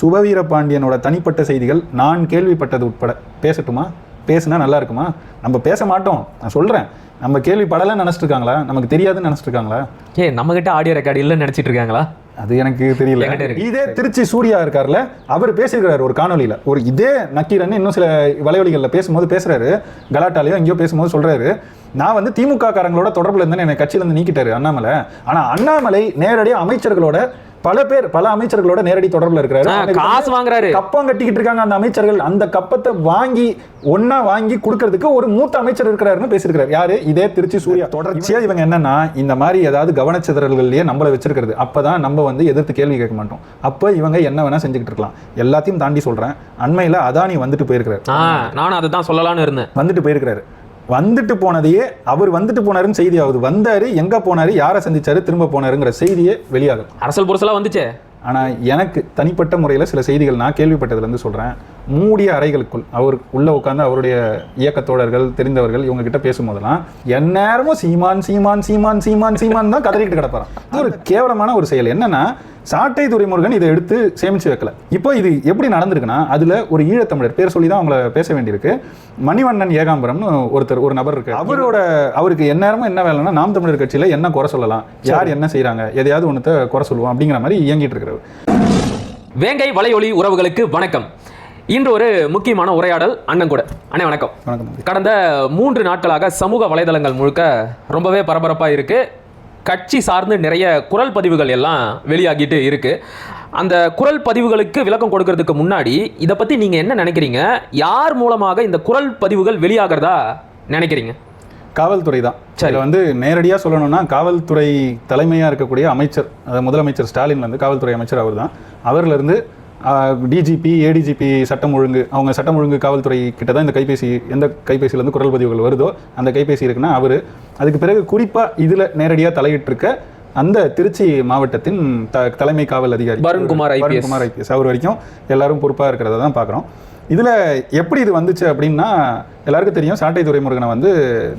சுபவீர பாண்டியனோட தனிப்பட்ட செய்திகள் நான் கேள்விப்பட்டது உட்பட. பேசட்டுமா? பேசுனா நல்லா இருக்குமா? நம்ம பேச மாட்டோம். நான் சொல்றேன். நம்ம கேள்விப்படலைன்னு நினைச்சிட்டு இருக்காங்களா நமக்கு தெரியாதுன்னு நினைச்சிட்டு இருக்காங்களா ஏ நம்ம கிட்ட ஆடியோ ரெக்கார்டு இல்லைன்னு நினைச்சிட்டு இருக்காங்களா அது எனக்கு தெரியல. இதே திருச்சி சூர்யா இருக்கார்ல அவர் பேசியிருக்கிறாரு ஒரு காணொலியில ஒரு இதே நக்கீரன் இன்னும் சில வலைவலிகள்ல பேசும்போது பேசுறாரு. கலாட்டாலையோ எங்கேயோ பேசும்போது சொல்றாரு. நான் வந்து திமுக காரங்களோட தொடர்புல இருந்தேன்னு என்னை கட்சியில இருந்து நீக்கிட்டாரு அண்ணாமலை. ஆனா அண்ணாமலை நேரடியா அமைச்சர்களோட பல பேர் பல அமைச்சர்களோட நேரடி தொடர்புல இருக்கிறாரு. காசு வாங்குறாரு. கப்பம் கட்டிக்கிட்டு இருக்காங்க அந்த அமைச்சர்கள். அந்த கப்பத்தை வாங்கி ஒண்ணா வாங்கி கொடுக்கறதுக்கு ஒரு மூத்த அமைச்சர் இருக்கிறாருன்னு பேசியிருக்காரு யாரு? இதே திருச்சி சூர்யா. தொடர்ச்சியா இவங்க என்னன்னா இந்த மாதிரி ஏதாவது கவனச்சிதறல்கள்லயே நம்மள வச்சிருக்கிறது. அப்பதான் நம்ம வந்து எதிர்த்து கேள்வி கேட்க மாட்டோம். அப்ப இவங்க என்ன வேணா செஞ்சுக்கிட்டு இருக்கலாம். எல்லாத்தையும் தாண்டி சொல்றேன். அண்மையில அதானி வந்துட்டு போயிருக்கிறாரு. ஆ நானும் அதை தான் சொல்லலாம்னு இருந்தேன். வந்துட்டு போயிருக்கிறாரு. வந்துட்டு போனதையே அவர் வந்துட்டு போனாருன்னு செய்தி ஆகுது. வந்தாரு எங்க போனாரு யாரை சந்திச்சாரு திரும்ப போனாருங்கிற செய்தியே வெளியாகுது அரசல் புரசலா வந்துச்சே? ஆனால் எனக்கு தனிப்பட்ட முறையில் சில செய்திகள் நான் கேள்விப்பட்டதுலேருந்து சொல்கிறேன் மூடிய அறைகளுக்குள் அவர் உள்ளே உட்காந்து அவருடைய இயக்கத்தோழர்கள் தெரிந்தவர்கள் இவங்க கிட்ட பேசும்போதெல்லாம் எந்நேரமும் சீமான் சீமான் சீமான் சீமான் சீமான் தான் கதறிக்கிட்டு கிடப்பாராம். இது ஒரு கேவலமான ஒரு செயல். என்னன்னா சாட்டை துரைமுருகன் இதை எடுத்து சேமிச்சு வைக்கல. இப்போ இது எப்படி நடந்திருக்குன்னா அதுல ஒரு ஈழத்தமிழர் பேர் சொல்லி தான் அவங்கள பேச வேண்டியிருக்கு. மணிவண்ணன் ஏகாம்பரம்னு ஒருத்தர் ஒரு நபர் இருக்கு. அவரோட அவருக்கு எந்நேரமும் என்ன வேலைன்னா நாம் தமிழர் கட்சியில என்ன குறை சொல்லலாம் யார் என்ன செய்றாங்க எதையாவது ஒன்றத்தை குறை சொல்லுவோம் அப்படிங்கிற மாதிரி இயங்கிட்டு இருக்கிறவர் வேங்கை வலையொலி உறவுகளுக்கு வணக்கம். இன்று ஒரு முக்கியமான உரையாடல் அண்ணன் கூட. அண்ணே வணக்கம். வணக்கம் கடந்த மூன்று நாட்களாக சமூக வலைதளங்கள் முழுக்க ரொம்பவே பரபரப்பாக இருக்கு. கட்சி சார்ந்து நிறைய குரல் பதிவுகள் எல்லாம் வெளியாகிட்டு இருக்கு. அந்த குரல் பதிவுகளுக்கு விளக்கம் கொடுக்கறதுக்கு முன்னாடி இதை பற்றி நீங்கள் என்ன நினைக்கிறீங்க? யார் மூலமாக இந்த குரல் பதிவுகள் வெளியாகிறதா நினைக்கிறீங்க? காவல்துறை தான். சரி. வந்து நேரடியாக சொல்லணும்னா காவல்துறை தலைமையாக இருக்கக்கூடிய அமைச்சர் அதாவது முதலமைச்சர் ஸ்டாலின் வந்து காவல்துறை அமைச்சர் அவர் தான் அவர்லேருந்து டிஜிபி ஏடிஜிபி சட்டம் ஒழுங்கு அவங்க சட்டம் ஒழுங்கு காவல்துறை கிட்ட தான் இந்த கைபேசி எந்த கைபேசியிலேருந்து குரல் பதிவுகள் வருதோ அந்த கைபேசி இருக்குன்னா அவர் அதுக்கு பிறகு குறிப்பாக இதில் நேரடியாக தலையிட்டிருக்க அந்த திருச்சி மாவட்டத்தின் த தலைமை காவல் அதிகாரி. வருண்குமார். வருண்குமார் ஐபிஎஸ் அவர் வரைக்கும் எல்லாரும் பொறுப்பாக இருக்கிறத தான் பார்க்குறோம் இதில் எப்படி இது வந்துச்சு அப்படின்னா எல்லாருக்கும் தெரியும் சாட்டை துரைமுருகனை வந்து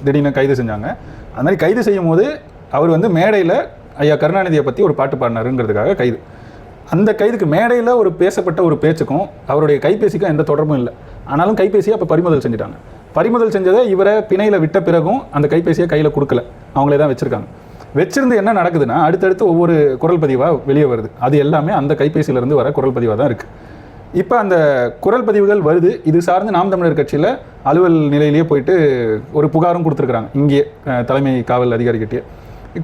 திடீர்னு கைது செஞ்சாங்க. அது மாதிரி கைது செய்யும் போது அவர் வந்து மேடையில் ஐயா கருணாநிதியை பற்றி ஒரு பாட்டு பாடினாருங்கிறதுக்காக கைது. அந்த கைதுக்கு மேடையில் ஒரு பேசப்பட்ட ஒரு பேச்சுக்கும் அவருடைய கைபேசிக்கும் எந்த தொடர்பும் இல்லை. ஆனாலும் கைபேசியை அப்போ பறிமுதல் செஞ்சுட்டாங்க. பறிமுதல் செஞ்சதை இவரை பிணையில் விட்ட பிறகும் அந்த கைபேசியை கையில் கொடுக்கல. அவங்களே தான் வச்சுருக்காங்க. வச்சிருந்து என்ன நடக்குதுன்னா அடுத்தடுத்து ஒவ்வொரு குரல் பதிவாக வெளியே வருது. அது எல்லாமே அந்த கைபேசியிலேருந்து வர குரல் பதிவாக தான் இருக்குது இப்போ அந்த குரல் பதிவுகள் வருது. இது சார்ந்து நாம் தமிழர் கட்சியில் அலுவல் நிலையிலேயே போயிட்டு ஒரு புகாரும் கொடுத்துருக்குறாங்க. இங்கே தலைமை காவல் அதிகாரிகிட்டே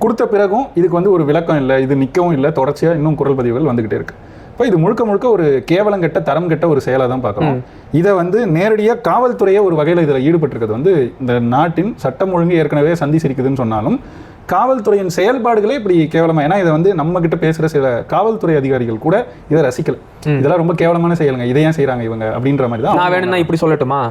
கொடுத்த பிறகும் இதுக்கு வந்து ஒரு விளக்கம் இல்லை இது நிற்கவும் இல்லை தொடர்ச்சியாக இன்னும் குரல் பதிவுகள் வந்துக்கிட்டே இருக்கு. இப்போ இது முழுக்க முழுக்க ஒரு கேவலம் கெட்ட தரம் கெட்ட ஒரு செயலாக தான் பார்க்குறோம். இதை வந்து நேரடியாக காவல்துறையே ஒரு வகையில் இதில் ஈடுபட்டிருக்கிறது. வந்து இந்த நாட்டின் சட்டம் ஒழுங்கு ஏற்கனவே சந்தி சிரிக்குதுன்னு சொன்னாலும் காவல்துறையின் செயல்பாடுகளே இப்படி கேவலமா ஏன்னா இதை வந்து நம்ம கிட்ட பேசுற சில காவல்துறை அதிகாரிகள் கூட இதை ரசிக்கல. இதெல்லாம் ரொம்ப கேவலமான செயலுங்க இதை ஏன் செய்றாங்க இவங்க அப்படின்ற மாதிரி தான் நான் வேணும்னா இப்படி சொல்லட்டுமா?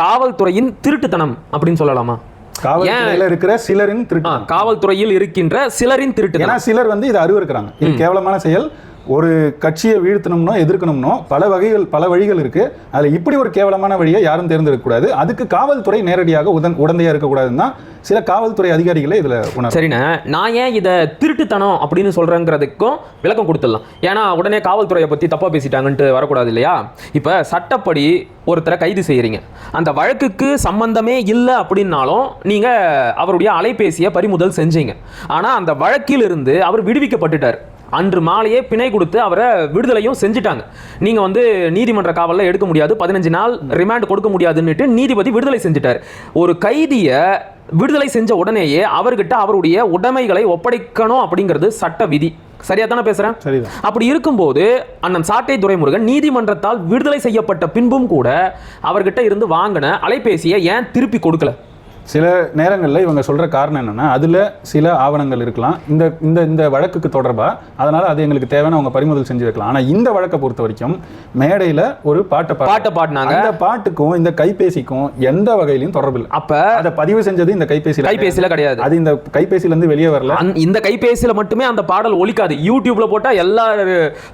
காவல்துறையின் திருட்டுத்தனம் அப்படின்னு சொல்லலாமா? காவல்துறையில இருக்கிற சிலரின் திருட்டு காவல்துறையில் இருக்கின்ற சிலரின் திருட்டுத்தனம் ஏன்னா சிலர் வந்து இதை அருவருக்கிறாங்க. இது கேவலமான செயல். ஒரு கட்சியை வீழ்த்தணும்னோ எதிர்க்கணும்னோ பல வகைகள் பல வழிகள் இருக்கு. அதில் இப்படி ஒரு கேவலமான வழியை யாரும் தேர்ந்தெடுக்கக்கூடாது. அதுக்கு காவல்துறை நேரடியாக உடன் உடந்தையாக இருக்கக்கூடாதுன்னு தான் சில காவல்துறை அதிகாரிகளே இதில் உணர் சரிண்ணே நான் ஏன் இதை திருட்டுத்தனம் அப்படின்னு சொல்கிறேங்கிறதுக்கும் விளக்கம் கொடுத்துடலாம். ஏன்னா உடனே காவல்துறையை பற்றி தப்பாக பேசிட்டாங்கன்ட்டு வரக்கூடாது இல்லையா? இப்போ சட்டப்படி ஒருத்தரை கைது செய்கிறீங்க அந்த வழக்குக்கு சம்பந்தமே இல்லை அப்படின்னாலும் நீங்கள் அவருடைய அலைபேசியை பறிமுதல் செஞ்சீங்க. ஆனால் அந்த வழக்கிலிருந்து அவர் விடுவிக்கப்பட்டுட்டார். அன்று மாலையே பிணை கொடுத்து அவரை விடுதலையும் செஞ்சுட்டாங்க. நீங்கள் வந்து நீதிமன்ற காவலில் எடுக்க முடியாது. பதினஞ்சு நாள் ரிமாண்ட் கொடுக்க முடியாதுன்னுட்டு நீதிபதி விடுதலை செஞ்சுட்டார். ஒரு கைதியை விடுதலை செஞ்ச உடனேயே அவர்கிட்ட அவருடைய உடைமைகளை ஒப்படைக்கணும் அப்படிங்கிறது சட்ட விதி. சரியா தானே பேசுறேன்? அப்படி இருக்கும்போது அண்ணன் சாட்டை துரைமுருகன் நீதிமன்றத்தால் விடுதலை செய்யப்பட்ட பின்பும் கூட அவர்கிட்ட இருந்து வாங்கின அலைபேசியை ஏன் திருப்பி கொடுக்கல? சில நேரங்களில் இவங்க சொல்ற காரணம் என்னன்னா அதுல சில ஆவணங்கள் இருக்கலாம். இந்த இந்த இந்த வழக்குக்கு தொடர்பா அதனால அது எங்களுக்கு தேவையான அவங்க பறிமுதல் செஞ்சு வைக்கலாம். ஆனா இந்த வழக்கை பொறுத்த வரைக்கும் மேடையில ஒரு பாட்டை பாடு- பாட்டை பாடினாங்க. அந்த பாட்டுக்கும் இந்த கைபேசிக்கும் எந்த வகையிலும் தொடர்பு இல்லை. அப்ப அதை பதிவு செஞ்சது இந்த கைபேசியில கைபேசியில கிடையாது. அது இந்த கைபேசியில இருந்து வெளியே வரல. இந்த கைபேசியில மட்டுமே அந்த பாடல் ஒலிக்காது. யூடியூப்ல போட்டா எல்லா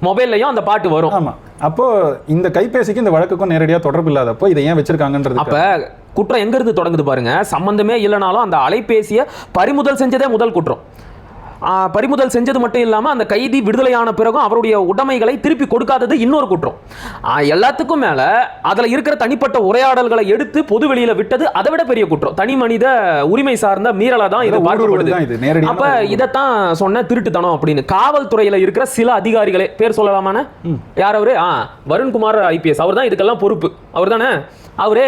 மொபைல்லையும் அந்த பாட்டு வரும். ஆமா. அப்போ இந்த கைபேசிக்கு இந்த வழக்குக்கும் நேரடியாக தொடர்பு இல்லாதப்போ இதை ஏன் வச்சிருக்காங்கன்றது அப்போ குற்றம் எங்க இருந்து தொடங்குது பாருங்க? சம்பந்தமே இல்லைனாலும் அந்த அலைபேசியை பறிமுதல் செஞ்சதே முதல் குற்றம். பறிமுதல் செஞ்சது மட்டும் இல்லாம அந்த கைதி விடுதலையான பிறகும் அவருடைய உடைமைகளை திருப்பி கொடுக்காதது இன்னொரு குற்றம். எல்லாத்துக்கும் மேல அதுல இருக்கிற தனிப்பட்ட உரையாடல்களை எடுத்து பொது வெளியில விட்டது அதை விட பெரிய குற்றம். தனி மனித உரிமை சார்ந்த மீறலா தான் இது பார்க்கப்படுது. அப்ப இதைத்தான் சொன்ன திருட்டுத்தனம் அப்படின்னு. காவல்துறையில இருக்கிற சில அதிகாரிகளே பேர் சொல்லலாமாண்ணே? யார் அவரு? ஆ வருண்குமார் ஐபிஎஸ். அவர் தான் இதுக்கெல்லாம் பொறுப்பு. அவர் தானே அவரே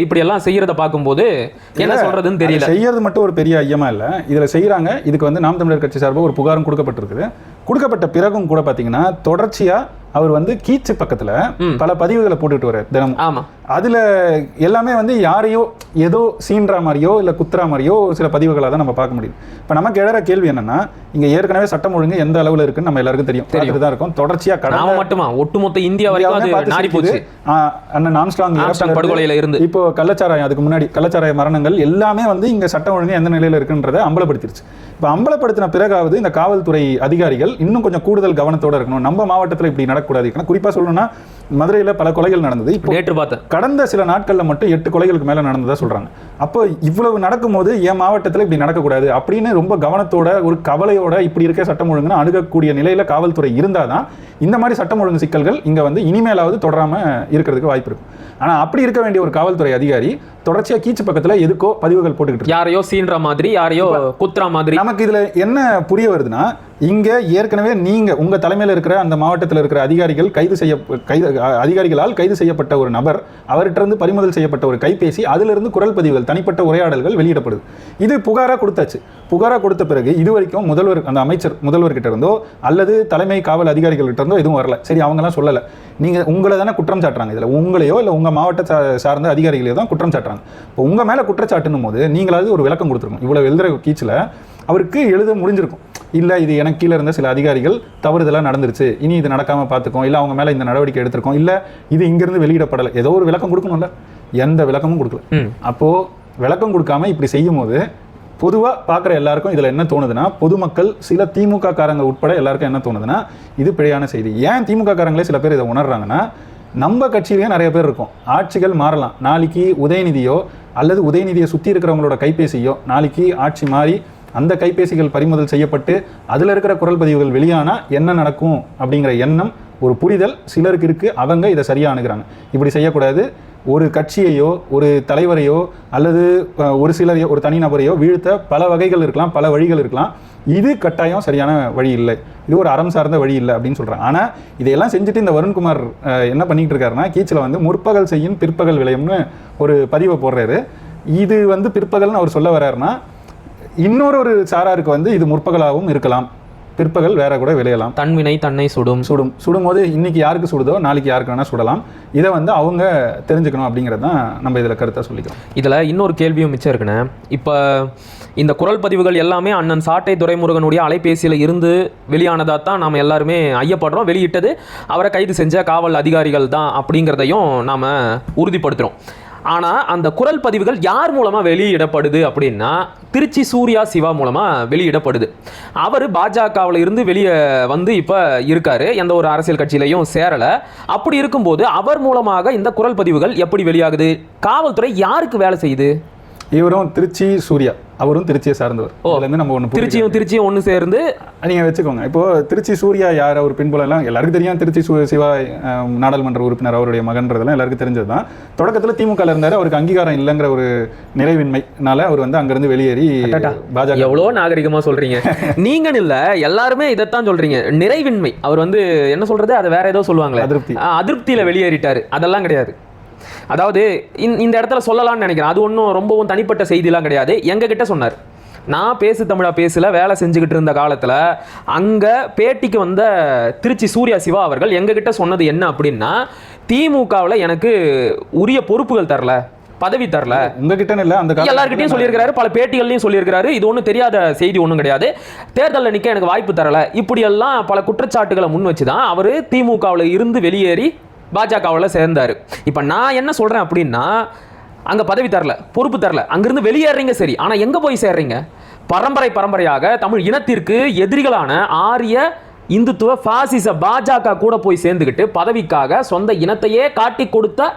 இப்படி எல்லாம் செய்யறத பார்க்கும்போது என்ன சொல்றதுன்னு தெரியல. செய்யறது மட்டும் ஒரு பெரிய ஐயமா இல்ல. இதுல செய்யறாங்க இதுக்கு வந்து நாம் தமிழர் கட்சி சார்பாக ஒரு புகாரும் கொடுக்கப்பட்டிருக்குது. கொடுக்கப்பட்ட பிறகும் கூட பாத்தீங்கன்னா தொடர்ச்சியா அவர் வந்து கீச்சு பக்கத்துல பல பதிவுகளை போட்டுட்டு வர்றாரு தினமும். ஆமா. அதுல எல்லாமே வந்து யாரையோ ஏதோ சீன்றா மாதிரியோ இல்ல குத்துறா மாதிரியோ ஒரு சில பதிவுகளை தான் நம்ம பார்க்க முடியும். இப்ப நமக்கு எழற கேள்வி என்னன்னா இங்க ஏற்கனவே சட்டம் ஒழுங்கு எந்த அளவுல இருக்குன்னு நம்ம எல்லாருக்கும் தெரியும். பார்த்துட்டு தான் இருக்கும். தொடர்ச்சியா கடந்த மட்டுமா? ஒட்டுமொத்த இந்தியா அண்ணன் இறப்புல படுகொலையில இருந்து. இப்போ கள்ளச்சாராயம் அதுக்கு முன்னாடி கள்ளச்சாராய மரணங்கள் எல்லாமே வந்து இங்க சட்டம் ஒழுங்கு எந்த நிலையில இருக்குன்றதை அம்பலப்படுத்திருச்சு. இப்போ அம்பலப்படுத்தின பிறகாவது இந்த காவல்துறை அதிகாரிகள் இன்னும் கொஞ்சம் கூடுதல் கவனத்தோட இருக்கணும். நம்ம மாவட்டத்துல இப்படி நடக்கக்கூடாது. ஏன்னா குறிப்பா சொல்லணும்னா மதுரையில பல கொலைகள் நடந்தது. இப்போ நேற்று பார்த்தேன் கடந்த சில நாட்கள்ல மட்டும் எட்டு கொலைகளுக்கு மேல நடந்ததா சொல்றாங்க. அப்போ இவ்வளவு நடக்கும்போது என் மாவட்டத்துல இப்படி நடக்கக்கூடாது அப்படின்னு ரொம்ப கவனத்தோட ஒரு கவலையோட இப்படி இருக்க சட்டம் ஒழுங்குன்னு அணுகக்கூடிய நிலையில காவல்துறை இருந்தாதான் இந்த மாதிரி சட்டம் ஒழுங்கு சிக்கல்கள் இங்க வந்து இனிமேலாவது தொடராம இருக்கிறதுக்கு வாய்ப்பு இருக்கும். ஆனா அப்படி இருக்க வேண்டிய ஒரு காவல்துறை அதிகாரி தொடர்ச்சியா கீச்சு பக்கத்துல எதுக்கோ பதிவுகள் போட்டுக்கிட்டு. யாரையோ சீன்ற மாதிரி யாரையோ குத்துற மாதிரி நமக்கு இதுல என்ன புரிய வருதுன்னா இங்கே ஏற்கனவே நீங்கள் உங்கள் தலைமையில் இருக்கிற அந்த மாவட்டத்தில் இருக்கிற அதிகாரிகள் கைது செய்ய கைது அதிகாரிகளால் கைது செய்யப்பட்ட ஒரு நபர் அவர்கிட்டருந்து பறிமுதல் செய்யப்பட்ட ஒரு கைபேசி அதிலிருந்து குரல் பதிவுகள் தனிப்பட்ட உரையாடல்கள் வெளியிடப்படுது. இது புகாராக கொடுத்தாச்சு. புகாராக கொடுத்த பிறகு இது வரைக்கும் முதல்வர் அந்த அமைச்சர் முதல்வர்கிட்ட இருந்தோ அல்லது தலைமை காவல் அதிகாரிகள்கிட்ட இருந்தோ எதுவும் வரல. சரி அவங்கலாம் சொல்லலை. நீங்கள் உங்களை தானே குற்றம் சாட்டுறாங்க இதில். உங்களையோ இல்லை உங்கள் மாவட்ட சார்ந்த அதிகாரிகளையோ தான் குற்றம் சாட்டுறாங்க. இப்போ உங்கள் மேலே குற்றச்சாட்டுன்னும் போது நீங்களாவது ஒரு விளக்கம் கொடுத்துருக்கோம் இவ்வளோ எழுதுகிற கீச்சில் அவருக்கு எழுத முடிஞ்சிருக்கும். இல்ல இது எனக்கு கீழே இருந்த சில அதிகாரிகள் தவறுதலா நடந்துருச்சு. இனி இது நடக்காம பார்த்துக்கோம் இல்ல அவங்க மேல இந்த நடவடிக்கை எடுத்திருக்கோம் இல்ல இது இங்கிருந்து வெளியிடப்படலை. ஏதோ ஒரு விளக்கம் கொடுக்கணும்ல. எந்த விளக்கமும் கொடுக்கல. ம். அப்போ விளக்கம் கொடுக்காம இப்படி செய்யும் போது பொதுவா பார்க்குற எல்லாருக்கும் இதுல என்ன தோணுதுன்னா பொதுமக்கள் சில திமுக காரங்க உட்பட எல்லாருக்கும் என்ன தோணுதுன்னா இது பிழையான செய்தி. ஏன் திமுக காரங்களே சில பேர் இதை உணர்றாங்கன்னா நம்ம கட்சியிலேயே நிறைய பேர் இருக்கும். ஆட்சிகள் மாறலாம். நாளைக்கு உதயநிதியோ அல்லது உதயநிதியை சுத்தி இருக்கிறவங்களோட கைபேசியோ நாளைக்கு ஆட்சி மாறி அந்த கைபேசிகள் பறிமுதல் செய்யப்பட்டு அதில் இருக்கிற குரல் பதிவுகள் வெளியானால் என்ன நடக்கும் அப்படிங்கிற எண்ணம் ஒரு புரிதல் சிலருக்கு இருக்குது அவங்க இதை சரியாக அணுகிறாங்க. இப்படி செய்யக்கூடாது. ஒரு கட்சியையோ ஒரு தலைவரையோ அல்லது ஒரு சிலரையோ ஒரு தனிநபரையோ வீழ்த்த பல வகைகள் இருக்கலாம் பல வழிகள் இருக்கலாம். இது கட்டாயம் சரியான வழி இல்லை. இது ஒரு அறம் சார்ந்த வழி இல்லை அப்படின்னு சொல்றாங்க. ஆனால் இதையெல்லாம் செஞ்சுட்டு இந்த வருண்குமார் என்ன பண்ணிகிட்டு இருக்காருன்னா கீச்சில் வந்து முற்பகல் செய்யும் பிற்பகல் விளையும்னு ஒரு பதிவை போடுறாரு. இது வந்து பிற்பகல்னு அவர் சொல்ல வர்றாருன்னா இன்னொரு ஒரு சாராருக்கு வந்து இது முற்பகலாகவும் இருக்கலாம். பிற்பகல் வேற கூட விளையலாம். தன்வினை தன்னை சுடும். சுடும். சுடும்போது இன்னைக்கு யாருக்கு சுடுதோ நாளைக்கு யாருக்கு வேணா சுடலாம். இதை வந்து அவங்க தெரிஞ்சுக்கணும் அப்படிங்கிறது தான் நம்ம இதில் கருத்தை சொல்லிக்கிறோம். இதுல இன்னொரு கேள்வியும் மிச்சம் இருக்குண்ணே. இப்போ இந்த குரல் பதிவுகள் எல்லாமே அண்ணன் சாட்டை துரைமுருகனுடைய அலைபேசியில் இருந்து வெளியானதா தான் நாம் எல்லாருமே ஐயப்படுறோம். வெளியிட்டது. அவரை கைது செஞ்ச காவல் அதிகாரிகள் தான் அப்படிங்கிறதையும் நாம் உறுதிப்படுத்துகிறோம் ஆனால் அந்த குரல் பதிவுகள் யார் மூலமாக வெளியிடப்படுது அப்படின்னா திருச்சி சூர்யா சிவா மூலமாக வெளியிடப்படுது. அவர் பாஜகவில் இருந்து வெளியே வந்து இப்போ இருக்காரு எந்த ஒரு அரசியல் கட்சியிலையும் சேரலை. அப்படி இருக்கும்போது அவர் மூலமாக இந்த குரல் பதிவுகள் எப்படி வெளியாகுது? காவல்துறை யாருக்கு வேலை செய்யுது? இவரும் திருச்சி சூர்யா. அவரும் திருச்சியை சார்ந்தவர். இருந்து நம்ம ஒன்று திருச்சியும் திருச்சியும் ஒன்று சேர்ந்து? நீங்க வச்சுக்கோங்க. இப்போ திருச்சி சூர்யா யார் அவர் பின்புலம் எல்லாம் எல்லாருக்கும் தெரியும். திருச்சி சு- சிவா நாடாளுமன்ற உறுப்பினர் அவருடைய மகன்றதெல்லாம் எல்லாருக்கும் தெரிஞ்சது தான் தொடக்கத்தில் திமுக இருந்தாரு. அவருக்கு அங்கீகாரம் இல்லைங்கிற ஒரு நிறைவின்மைனால அவர் வந்து அங்கிருந்து வெளியேறி பாஜக எவ்வளோ நாகரிகமா சொல்றீங்க. நீங்கன்னு இல்ல எல்லாருமே இதைத்தான் சொல்றீங்க. நிறைவின்மை. அவர் வந்து என்ன சொல்றது? அதை வேற ஏதோ சொல்லுவாங்களே. அதிருப்தி. அதிருப்தியில வெளியேறிட்டாரு. அதெல்லாம் கிடையாது. அதாவது இந்த- இடத்துல சொல்லலாம்னு நினைக்கிறேன். அது ஒன்றும் ரொம்பவும் தனிப்பட்ட செய்திலாம் கிடையாது. எங்க கிட்ட சொன்னார். நான் பேசு தமிழா பேசல வேலை செஞ்சுக்கிட்டு இருந்த காலத்துல அங்க பேட்டிக்கு வந்த திருச்சி சூர்யா சிவா அவர்கள் எங்க கிட்ட சொன்னது என்ன அப்படின்னா திமுகவில் எனக்கு உரிய பொறுப்புகள் தரல பதவி தரல. உங்ககிட்ட இல்ல அந்த எல்லார்கிட்டயும் சொல்லியிருக்கிறாரு பல பேட்டிகள்லையும் சொல்லியிருக்கிறாரு. இது ஒன்றும் தெரியாத செய்தி ஒன்றும் கிடையாது. தேர்தலில் நிற்க எனக்கு வாய்ப்பு தரல. இப்படியெல்லாம் பல குற்றச்சாட்டுகளை முன் வச்சு தான் அவர் திமுகவில் இருந்து வெளியேறி பாஜகவில் சேர்ந்தார். இப்போ நான் என்ன சொல்கிறேன் அப்படின்னா அங்கே பதவி தரல பொறுப்பு தரல அங்கிருந்து வெளியேறீங்க சரி ஆனால் எங்கே போய் சேர்றீங்க? பரம்பரை பரம்பரையாக தமிழ் இனத்திற்கு எதிரிகளான ஆரிய இந்துத்துவ பாசிச பாஜக கூட போய் சேர்ந்துக்கிட்டு பதவிக்காக சொந்த இனத்தையே காட்டி கொடுத்த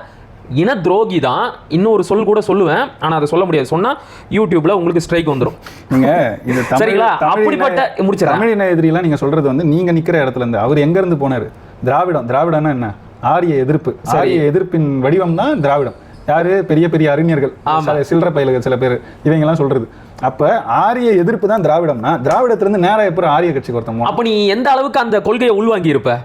இன துரோகி தான் இன்னொரு சொல் கூட சொல்லுவேன். ஆனா அதை சொல்ல முடியாது. சொன்னா யூடியூப்ல உங்களுக்கு ஸ்ட்ரைக் வந்துடும் நீங்க இது தமிழ் சரிங்களா? அப்படிப்பட்ட முடிச்சிடுறேன். தமிழ் இன எதிரிலாம் நீங்க சொல்றது வந்து நீங்க நிக்கிற இடத்துல இருந்து அவர் எங்க இருந்து போனாரு? திராவிடம். திராவிடம்னா என்ன? ஆரிய எதிர்ப்பு. ஆரிய எதிர்ப்பின் வடிவம் தான் திராவிடம். யாரு? பெரிய பெரிய அறிஞர்கள். சில- சில்லறை பயல்கள் சில பேர். இவங்க எல்லாம் சொல்றது. அப்ப ஆரிய எதிர்ப்பு தான் திராவிடம்னா திராவிடத்துல இருந்து நேரா எப்பறம் ஆரிய கட்சிக்கு ஒருத்தன் அப்ப நீ எந்த அளவுக்கு அந்த கொள்கையை உள்வாங்கி இருப்ப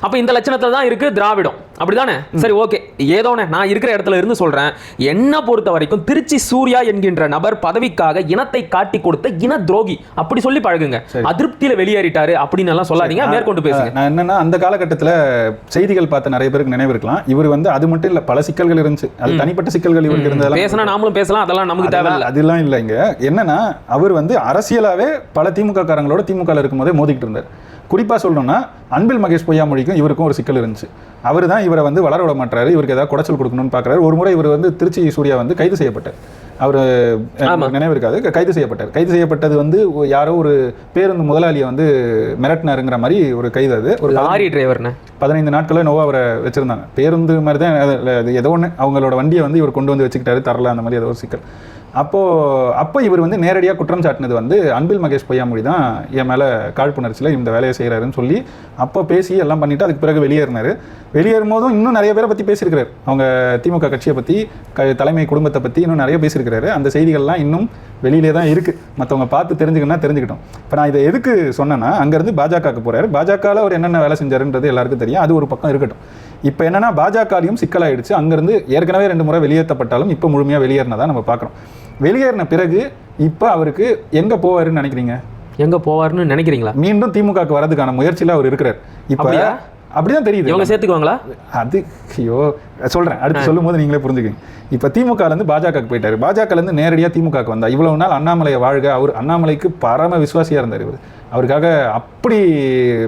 அப்ப இந்த லட்சணத்துல தான் இருக்கு திராவிடம். அப்படிதானே? சரி ஓகே. ஏதோனே நான் இருக்கிற இடத்துல இருந்து சொல்றேன். என்ன பொறுத்த வரைக்கும் திருச்சி சூர்யா என்கின்ற நபர் பதவிக்காக இனத்தை காட்டி கொடுத்த இன துரோகி. அப்படி சொல்லி பழகுங்க. அதிருப்தியில வெளியேறிட்டாரு அப்படின்னு எல்லாம் சொல்லாதீங்க மேற்கொண்டு பேசுங்க. நான் என்னன்னா அந்த காலகட்டத்துல செய்திகள் பார்த்த நிறைய பேருக்கு நினைவு இருக்கலாம். இவர் வந்து அது மட்டும் இல்ல பல சிக்கல்கள் இருந்துச்சு. அது தனிப்பட்ட சிக்கல்கள் இவருக்கு இருந்ததெல்லாம். பேசினா நாமளும் பேசலாம் அதெல்லாம் நமக்கு தேவையில்ல. அதெல்லாம் அதெல்லாம் இல்லைங்க. என்னன்னா அவர் வந்து அரசியலாவே பல திமுக காரங்களோட திமுக இருக்கும் போதே மோதிக்கிட்டு இருந்தார். குறிப்பா சொல்லணும்னா அன்பில் மகேஷ் பொய்யாமொழிக்கும் இவருக்கும் ஒரு சிக்கல் இருந்துச்சு. அவர் தான் இவரை வந்து வளர விட மாட்டாரு இவருக்கு ஏதாவது குடைச்சல் கொடுக்கணும்னு பார்க்கறாரு ஒரு முறை இவர் வந்து திருச்சி சூர்யா வந்து கைது செய்யப்பட்டார். அவர். நினைவு இருக்காது? கைது செய்யப்பட்டார். கைது செய்யப்பட்டது வந்து யாரோ ஒரு பேருந்து முதலாளியை வந்து மிரட்டினாருங்கிற மாதிரி ஒரு கைது அது. ஒரு லாரி டிரைவர்னு? பதினைந்து நாட்களோ நோவா அவரை வச்சிருந்தாங்க. பேருந்து மாதிரி தான் ஏதோ ஒன்று அவங்களோட வண்டியை வந்து இவர் கொண்டு வந்து வச்சுக்கிட்டாரு தரல அந்த மாதிரி ஏதோ ஒரு சிக்கல். அப்போது அப்போ இவர் வந்து நேரடியாக குற்றம் சாட்டினது வந்து அன்பில் மகேஷ் பொய்யாமொழி தான் என் மேலே காழ்ப்புணர்ச்சியில் இந்த வேலையை செய்கிறாருன்னு சொல்லி அப்போ பேசி எல்லாம் பண்ணிவிட்டு அதுக்கு பிறகு வெளியேறினார். வெளியேறும் போதும் இன்னும் நிறைய பேரை பற்றி பேசியிருக்கிறார். அவங்க திமுக கட்சியை பற்றி க தலைமை குடும்பத்தை பற்றி இன்னும் நிறைய பேசியிருக்கிறாரு. அந்த செய்திகள்லாம் இன்னும் வெளியிலே தான் இருக்குது மற்றவங்க பார்த்து தெரிஞ்சுக்கணும்னா தெரிஞ்சுக்கிட்டோம். இப்போ நான் இதை எதுக்கு சொன்னேன்னா அங்கேருந்து பாஜகவுக்கு போகிறாரு பாஜகவில் அவர் என்னென்ன வேலை செஞ்சாருன்றது எல்லாருக்கும் தெரியும். அது ஒரு பக்கம் இருக்கட்டும். இப்போ என்னென்னா பாஜகலையும் சிக்கலாயிடுச்சு. அங்கேருந்து ஏற்கனவே ரெண்டு முறை வெளியேற்றப்பட்டாலும் இப்போ முழுமையாக வெளியேறினதான் நம்ம பார்க்குறோம். வெளியேறின பிறகு இப்போ அவருக்கு எங்கே போவாருன்னு நினைக்கிறீங்க? எங்க போவாருன்னு நினைக்கிறீங்களா? மீண்டும் திமுகவுக்கு வரதுக்கான முயற்சியில் அவர் இருக்கிறார். இப்போ? அப்படிதான் தெரியுது. இவங்க சேர்த்துக்குவாங்களா? அது ஐயோ சொல்றேன். அடுத்து சொல்லும் போது நீங்களே புரிஞ்சுக்கங்க. இப்போ இருந்து பாஜகவுக்கு போயிட்டாரு. பாஜக இருந்து நேரடியா திமுகவுக்கு வந்தா இவ்வளவு நாள் அண்ணாமலையை வாழ்க. அவர் அண்ணாமலைக்கு பரம விசுவாசியா இருந்தார் இவர். அவருக்காக அப்படி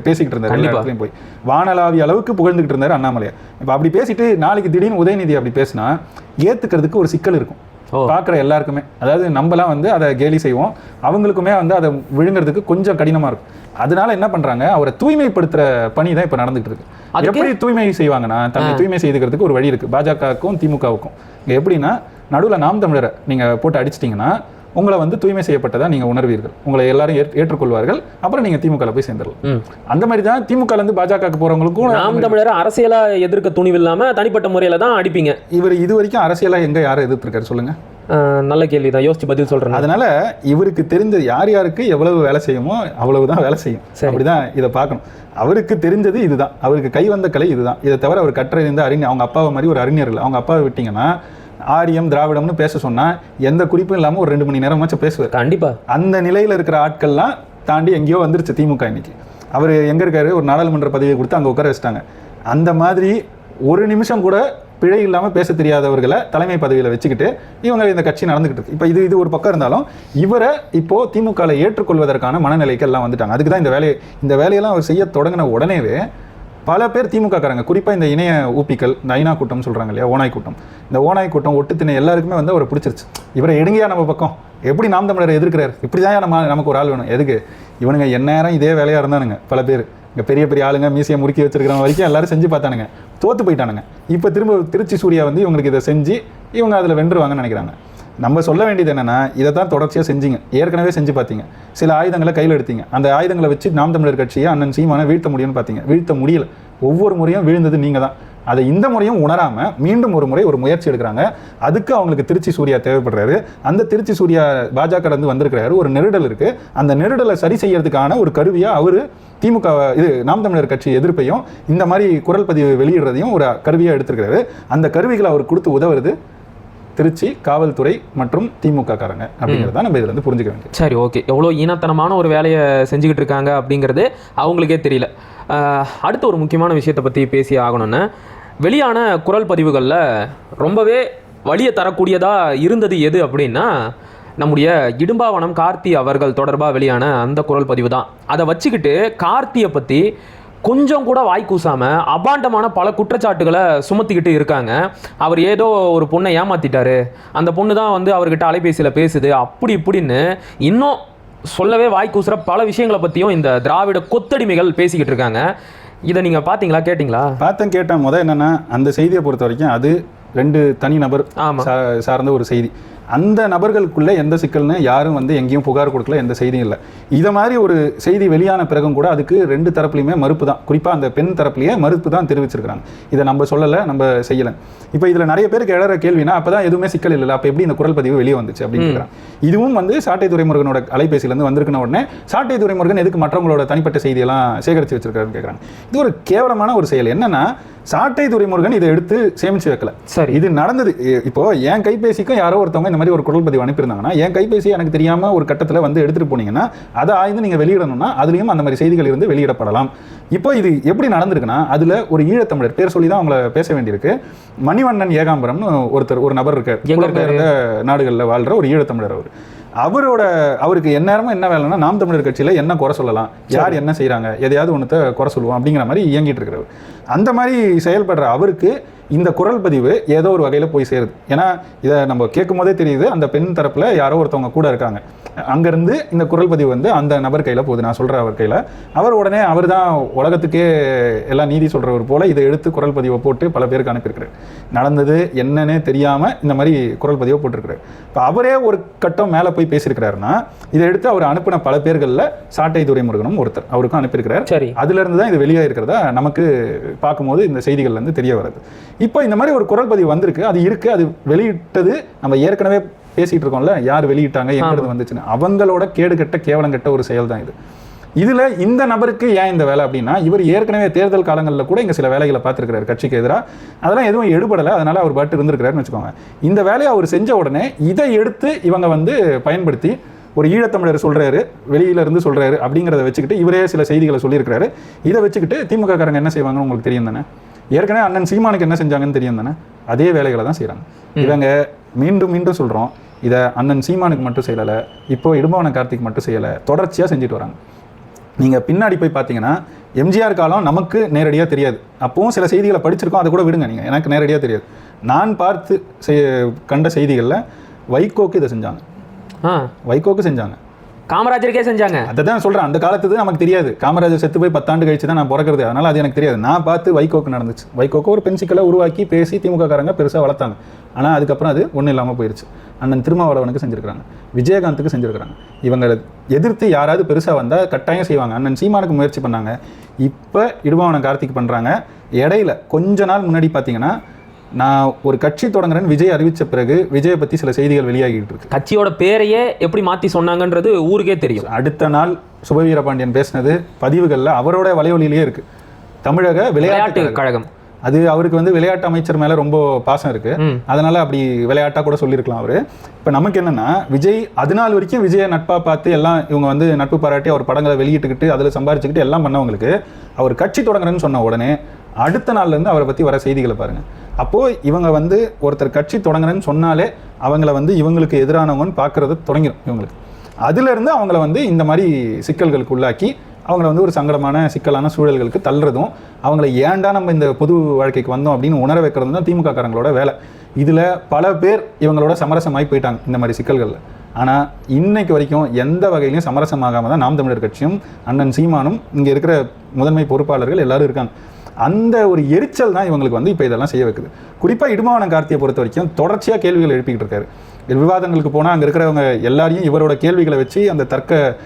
பேசிக்கிட்டு இருந்தார். எல்லா. இடத்துலயும் போய். வானளாவிய அளவுக்கு புகழ்ந்துகிட்டு இருந்தார் அண்ணாமலையை. இப்போ அப்படி பேசிட்டு நாளைக்கு திடீர்னு உதயநிதி அப்படி பேசினா ஏத்துக்கிறதுக்கு ஒரு சிக்கல் இருக்கும். பார்க்குற எல்லாருக்குமே. அதாவது நம்மலாம் வந்து அதை கேலி செய்வோம். அவங்களுக்குமே வந்து அதை விழுங்குறதுக்கு கொஞ்சம் கடினமா இருக்கும். அதனால என்ன பண்றாங்க? அவரை தூய்மைப்படுத்துற பணி தான் இப்போ நடந்துகிட்டு இருக்கு. அதுக்கு? எப்படி தூய்மை செய்வாங்கன்னா தன்னை தூய்மை செய்துக்கிறதுக்கு ஒரு வழி இருக்கு. பாஜகவுக்கும் திமுகவுக்கும். இங்க எப்படின்னா நடுவுல நாம் தமிழரை நீங்க போட்டு அடிச்சிட்டீங்கன்னா உங்களை வந்து தூய்மை செய்யப்பட்டதா நீங்க உணர்வீர்கள். உங்களை எல்லாரும் ஏற்- ஏற்றுக்கொள்வார்கள். அப்புறம் நீங்க திமுக போய் சேர்ந்துடலாம். அந்த மாதிரி தான் திமுக இருந்து பாஜகவுக்கு போறவங்களுக்கும் நாம் தமிழர் அரசியலா எதிர்க்க துணிவு இல்லாம தனிப்பட்ட முறையில தான் அடிப்பீங்க. இவர் இது வரைக்கும் அரசியலா எங்க யாரை எதிர்த்திருக்காரு சொல்லுங்க? நல்ல கேள்வி தான் யோசிச்சு பதில் சொல்றேன். அதனால இவருக்கு தெரிஞ்சது யார் யாருக்கு எவ்வளவு வேலை செய்யுமோ அவ்வளவுதான் வேலை செய்யும். சரி. அப்படிதான் இதை பார்க்கணும். அவருக்கு தெரிஞ்சது இதுதான். அவருக்கு கை வந்த கலை இதுதான். இதை தவிர அவர் கற்றறிந்த அறிஞர் அவங்க அப்பாவை மாதிரி ஒரு அறிஞர் இல்லை அவங்க அப்பாவை விட்டீங்கன்னா ஆரியம் திராவிடம்னு பேச சொன்னா எந்த குறிப்பும் இல்லாம ஒரு ரெண்டு மணி நேரமாச்சும் பேசுவார். கண்டிப்பா. அந்த நிலையில இருக்கிற ஆட்கள்லாம் தாண்டி எங்கேயோ வந்துருச்சு திமுக இன்னைக்கு. அவர் எங்க இருக்காரு? ஒரு நாடாளுமன்ற பதவியை கொடுத்து அங்க உட்கார வச்சிட்டாங்க. அந்த மாதிரி ஒரு நிமிஷம் கூட பிழை இல்லாம பேச தெரியாதவர்களை தலைமை பதவியில வச்சுக்கிட்டு இவங்க இந்த கட்சி நடந்துகிட்டு இருக்கு. இப்போ இது இது ஒரு பக்கம் இருந்தாலும் இவரை இப்போ திமுகவில் ஏற்றுக்கொள்வதற்கான மனநிலைக்கு எல்லாம் வந்துட்டாங்க. அதுக்கு தான் இந்த வேலையை இந்த வேலையெல்லாம் அவர் செய்ய தொடங்கின உடனேவே பல பேர் திமுக காரங்க குறிப்பாக இந்த இணைய ஊப்பிகள் இந்த ஐநா கூட்டம் சொல்கிறாங்க இல்லையா ஓனாய் கூட்டம். இந்த ஓனாய் கூட்டம் ஒட்டு திணை எல்லாருக்குமே வந்து அவரை பிடிச்சிருச்சு. இவரை எடுங்கயா நம்ம பக்கம். எப்படி நாம் தமிழரை எதிர்க்கிறார்? இப்படி தான் நம்ம நமக்கு ஒரு ஆள் வேணும். எதுக்கு? இவனுங்க எந்நேரம் இதே வேலையாக இருந்தானுங்க பல பேர். இங்கே பெரிய பெரிய ஆளுங்க மீசியை முறுக்கி வச்சிருக்கிறவங்க வரைக்கும் எல்லாரும் செஞ்சு பார்த்தானுங்க. தோற்று போயிட்டானுங்க. இப்போ திரும்ப திருச்சி சூர்யா வந்து இவங்களுக்கு இதை செஞ்சு இவங்க அதில் வென்றுவாங்கன்னு நினைக்கிறாங்க. நம்ம சொல்ல வேண்டியது என்னென்னா இதை தான் தொடர்ச்சியாக செஞ்சீங்க. ஏற்கனவே செஞ்சு பார்த்தீங்க. சில ஆயுதங்களை கையில் எடுத்தீங்க. அந்த ஆயுதங்களை வச்சு நாம் தமிழர் கட்சியை அண்ணன் சீமான வீழ்த்த முடியும்னு பார்த்தீங்க. வீழ்த்த முடியல. ஒவ்வொரு முறையும் வீழ்ந்தது நீங்கள் தான். அதை இந்த முறையும் உணராமல் மீண்டும் ஒரு முறை ஒரு முயற்சி எடுக்கிறாங்க. அதுக்கு அவங்களுக்கு திருச்சி சூர்யா தேவைப்படுறாரு. அந்த திருச்சி சூர்யா பாஜக கடந்து வந்திருக்கிறாரு. ஒரு நெருடல் இருக்குது அந்த நெருடலை சரி செய்யறதுக்கான ஒரு கருவியாக அவர் திமுக இது நாம் தமிழர் கட்சி எதிர்ப்பையும் இந்த மாதிரி குரல் பதிவு வெளியிடுறதையும் ஒரு கருவியாக எடுத்திருக்கிறாரு. அந்த கருவிகளை அவர் கொடுத்து உதவுறது திருச்சி காவல்துறை மற்றும் திமுக காரங்க அப்படிங்கிறத நம்ம இதுல இருந்து புரிஞ்சுக்க வேண்டியது. சரி ஓகே. எவ்வளோ ஈனத்தனமான ஒரு வேலையை செஞ்சுக்கிட்டு இருக்காங்க அப்படிங்கிறது அவங்களுக்கே தெரியல. அடுத்த ஒரு முக்கியமான விஷயத்தை பற்றி பேசி ஆகணும்னு வெளியான குரல் பதிவுகளில் ரொம்பவே வழியை தரக்கூடியதாக இருந்தது எது அப்படின்னா நம்முடைய இடும்பாவனம் கார்த்தி அவர்கள் தொடர்பாக வெளியான அந்த குரல் பதிவு தான். அதை வச்சுக்கிட்டு கார்த்தியை பற்றி கொஞ்சம் கூட வாய் கூசாம அபாண்டமான பல குற்றச்சாட்டுகளை சுமத்திக்கிட்டு இருக்காங்க. அவர் ஏதோ ஒரு பொண்ணை ஏமாத்திட்டாரு. அந்த பொண்ணு தான் வந்து அவர்கிட்ட அலைபேசியில் பேசுது. அப்படி இப்படின்னு இன்னும் சொல்லவே வாய் கூசுற பல விஷயங்களை பற்றியும் இந்த திராவிட கொத்தடிமைகள் பேசிக்கிட்டு இருக்காங்க. இதை நீங்கள் பார்த்தீங்களா கேட்டிங்களா? பார்த்தேன் கேட்டேன். முத என்னன்னா அந்த செய்தியை பொறுத்த வரைக்கும் அது ரெண்டு தனி நபர் சார்ந்த ஒரு செய்தி. அந்த நபர்களுக்குள்ள எந்த சிக்கல்னு யாரும் வந்து எங்கேயும் புகார் கொடுக்கல எந்த செய்தியும் இல்லை. இதை மாதிரி ஒரு செய்தி வெளியான பிறகும் கூட அதுக்கு ரெண்டு தரப்புலையுமே மறுப்பு தான். குறிப்பாக அந்த பெண் தரப்புலையே மறுப்பு தான் தெரிவிச்சிருக்காங்க இதை நம்ம சொல்லலை நம்ம செய்யலை. இப்போ இதில் நிறைய பேருக்கு எழற கேள்வினா அப்போ தான் எதுவுமே சிக்கல் இல்லை அப்போ எப்படி இந்த குரல் பதிவு வெளியே வந்துச்சு அப்படின்னு. இதுவும் வந்து சாட்டை துரைமுருகனோட அலைபேசியிலேருந்து வந்திருக்கின உடனே சாட்டை துரைமுருகன் எதுக்கு மற்றவங்களோட தனிப்பட்ட செய்தியெல்லாம் சேகரித்து வச்சிருக்காருன்னு கேட்குறாங்க இது ஒரு கேவலமான ஒரு செயல். என்னன்னா சாட்டை துரைமுருகன் இதை எடுத்து சேமிச்சு வைக்கல. சரி. இது நடந்தது. இப்போ என் கைபேசிக்கும் யாரோ ஒருத்தவங்க இந்த மாதிரி ஒரு குரல் பதிவு அனுப்பியிருந்தாங்கன்னா என் கைபேசி எனக்கு தெரியாம ஒரு கட்டத்துல வந்து எடுத்துட்டு போனீங்கன்னா அதை ஆய்ந்து நீங்க வெளியிடணும்னா அதுலயும் அந்த மாதிரி செய்திகள் இருந்து வெளியிடப்படலாம். இப்போ இது எப்படி நடந்திருக்குன்னா அதுல ஒரு ஈழத்தமிழர் பேர் சொல்லி தான் அவங்கள பேச வேண்டியிருக்கு. மணிவண்ணன் ஏகாம்பரம்னு ஒருத்தர் ஒரு நபர் இருக்கார். புலம்பெயர்ந்த நாடுகளில் வாழ்ற ஒரு ஈழத்தமிழர் அவர். அவரோட அவருக்கு எந்நேரமும் என்ன வேலைன்னா நாம் தமிழர் கட்சியில என்ன குறை சொல்லலாம் யார் என்ன செய்றாங்க எதையாவது ஒன்றத்தை குறை சொல்லுவோம் அப்படிங்கிற மாதிரி இயங்கிட்டு இருக்கிறவர். அந்த மாதிரி செயல்படுற அவருக்கு இந்த குரல் பதிவு ஏதோ ஒரு வகையில் போய் சேருது. ஏன்னா இதை நம்ம கேட்கும் போதே தெரியுது அந்த பெண் தரப்புல யாரோ ஒருத்தவங்க கூட இருக்காங்க. அங்கேருந்து இந்த குரல் பதிவு வந்து அந்த நபர் கையில் போகுது. நான் சொல்கிற அவர் கையில். அவர் உடனே அவர் தான் உலகத்துக்கே எல்லாம் நீதி சொல்கிறவர் போல இதை எடுத்து குரல் பதிவை போட்டு பல பேருக்கு அனுப்பியிருக்கிறார். நடந்தது என்னன்னே தெரியாமல் இந்த மாதிரி குரல் பதிவை போட்டிருக்கிறார். இப்போ அவரே ஒரு கட்டம் மேலே போய் பேசியிருக்கிறாருன்னா இதை எடுத்து அவர் அனுப்பின பல பேர்களில் சாட்டை துரைமுருகனும் ஒருத்தர் அவருக்கும் அனுப்பியிருக்கிறார். சரி. அதுல இருந்து தான் இது வெளியாக இருக்கிறதா நமக்கு பார்க்கும்போது இந்த செய்திகள்ல இருந்து தெரிய வருது. இப்போ இந்த மாதிரி ஒரு குரல் பதிவு வந்திருக்கு. அது இருக்கு. அது வெளியிட்டது நம்ம ஏற்கனவே பேசிட்டு இருக்கோம்ல. யார் வெளியிட்டாங்க எங்க இருந்து வந்துச்சுன்னு. அவங்களோட கேடு கெட்ட கேவலம் கெட்ட ஒரு செயல் தான் இது. இதுல இந்த நபருக்கு ஏன் இந்த வேலை அப்படின்னா இவர் ஏற்கனவே தேர்தல் காலங்களில் கூட இங்க சில வேலைகளை பார்த்துருக்கிறார் கட்சிக்கு எதிராக அதெல்லாம் எதுவும் எடுபடலை. அதனால அவர் பாட்டு இருந்திருக்கிறாருன்னு வச்சுக்கோங்க. இந்த வேலையை அவர் செஞ்ச உடனே இதை எடுத்து இவங்க வந்து பயன்படுத்தி ஒரு ஈழத்தமிழர் சொல்றாரு வெளியில இருந்து சொல்றாரு அப்படிங்கிறத வச்சுக்கிட்டு இவரே சில செய்திகளை சொல்லியிருக்கிறாரு. இதை வச்சுக்கிட்டு திமுக காரங்க என்ன செய்வாங்கன்னு உங்களுக்கு தெரியும் தானே? ஏற்கனவே அண்ணன் சீமானுக்கு என்ன செஞ்சாங்கன்னு தெரியும் தானே? அதே வேலைகளை தான் செய்றாங்க. இவங்க மீண்டும் மீண்டும் சொல்றோம் இதை அண்ணன் சீமானுக்கு மட்டும் செய்யலை இப்போ இடும்பவன கார்த்திக் மட்டும் செய்யலை தொடர்ச்சியா செஞ்சுட்டு வராங்க. நீங்க பின்னாடி போய் பார்த்தீங்கன்னா எம்ஜிஆர் காலம் நமக்கு நேரடியாக தெரியாது. அப்பவும் சில செய்திகளை படிச்சிருக்கோம் அதை கூட விடுங்க நீங்க. எனக்கு நேரடியாக தெரியாது. நான் பார்த்து செய்- கண்ட செய்திகளில் வைகோக்கு இதை செஞ்சாங்க. வைகோக்கு செஞ்சாங்க. காமராஜருக்கே செஞ்சாங்க. அதை தான் சொல்கிறேன் அந்த காலத்துது நமக்கு தெரியாது. காமராஜர் செத்து போய் பத்தாண்டு கழிச்சு தான் நான் பிறக்கிறது. அதனால அது எனக்கு தெரியாது. நான் பார்த்து வைகோக்கு நடந்துச்சு. வைகோக்கு ஒரு பென்சிக்கலை உருவாக்கி பேசி திமுக காரங்க பெருசாக வளர்த்தாங்க. ஆனால் அதுக்கப்புறம் அது ஒன்றும் இல்லாமல் போயிருச்சு. அண்ணன் திருமாவளவனுக்கு செஞ்சிருக்கிறாங்க. விஜயகாந்துக்கு செஞ்சிருக்கிறாங்க. இவங்களை எதிர்த்து யாராவது பெருசாக வந்தால் கட்டாயம் செய்வாங்க. அண்ணன் சீமானுக்கு முயற்சி பண்ணாங்க. இப்போ இடுபாவனம் கார்த்திக் பண்ணுறாங்க இடையில கொஞ்ச நாள் முன்னாடி பார்த்தீங்கன்னா நான் ஒரு கட்சி தொடங்குறேன்னு விஜய் அறிவிச்ச பிறகு விஜயை பற்றி சில செய்திகள் வெளியாகிட்டு இருக்கு. கட்சியோட பேரையே எப்படி மாத்தி சொன்னாங்கன்றது ஊருக்கே தெரியும். அடுத்த நாள் சுபவீர பாண்டியன் பேசினது பதிவுகளில் அவரோட வலைவலியிலேயே இருக்கு. தமிழக விளையாட்டு கழகம். அது அவருக்கு வந்து விளையாட்டு அமைச்சர் மேல ரொம்ப பாசம் இருக்கு. அதனால அப்படி விளையாட்டா கூட சொல்லியிருக்கலாம் அவரு. இப்போ நமக்கு என்னன்னா விஜய் அது நாள் வரைக்கும் விஜயை நட்பா பார்த்து எல்லாம் இவங்க வந்து நட்பு பாராட்டி அவர் படங்களை வெளியிட்டுக்கிட்டு அதுல சம்பாரிச்சுக்கிட்டு எல்லாம் பண்ணவங்களுக்கு அவர் கட்சி தொடங்குறேன்னு சொன்ன உடனே அடுத்த நாள்ல இருந்து அவரை பத்தி வர செய்திகளை பாருங்க. அப்போ இவங்க வந்து ஒருத்தர் கட்சி தொடங்குறேன்னு சொன்னாலே அவங்கள வந்து இவங்களுக்கு எதிரானவங்கன்னு பார்க்கறது தொடங்கிடும் இவங்களுக்கு. அதுல இருந்து அவங்கள வந்து இந்த மாதிரி சிக்கல்களுக்கு உள்ளாக்கி அவங்கள வந்து ஒரு சங்கடமான சிக்கலான சூழல்களுக்கு தள்ளுறதும் அவங்கள ஏன்டா நம்ம இந்த பொது வாழ்க்கைக்கு வந்தோம் அப்படின்னு உணர வைக்கிறது தான் திமுக காரங்களோட வேலை. இதில் பல பேர் இவங்களோட சமரசமாகி போயிட்டாங்க இந்த மாதிரி சிக்கல்களில். ஆனால் இன்னைக்கு வரைக்கும் எந்த வகையிலையும் சமரசமாகாமல் தான் நாம் தமிழர் கட்சியும் அண்ணன் சீமானும் இங்கே இருக்கிற முதன்மை பொறுப்பாளர்கள் எல்லாரும் இருக்காங்க. அந்த ஒரு எரிச்சல் தான் இவங்களுக்கு வந்து இப்போ இதெல்லாம் செய்ய வைக்குது. குறிப்பாக இடுமாவனம் கார்த்தியை பொறுத்த வரைக்கும் தொடர்ச்சியாக கேள்விகள் எழுப்பிக்கிட்டு இருக்காரு. விவாதங்களுக்கு போனால் அங்கே இருக்கிறவங்க எல்லாரையும் இவரோட கேள்விகளை வச்சு அந்த தர்க்க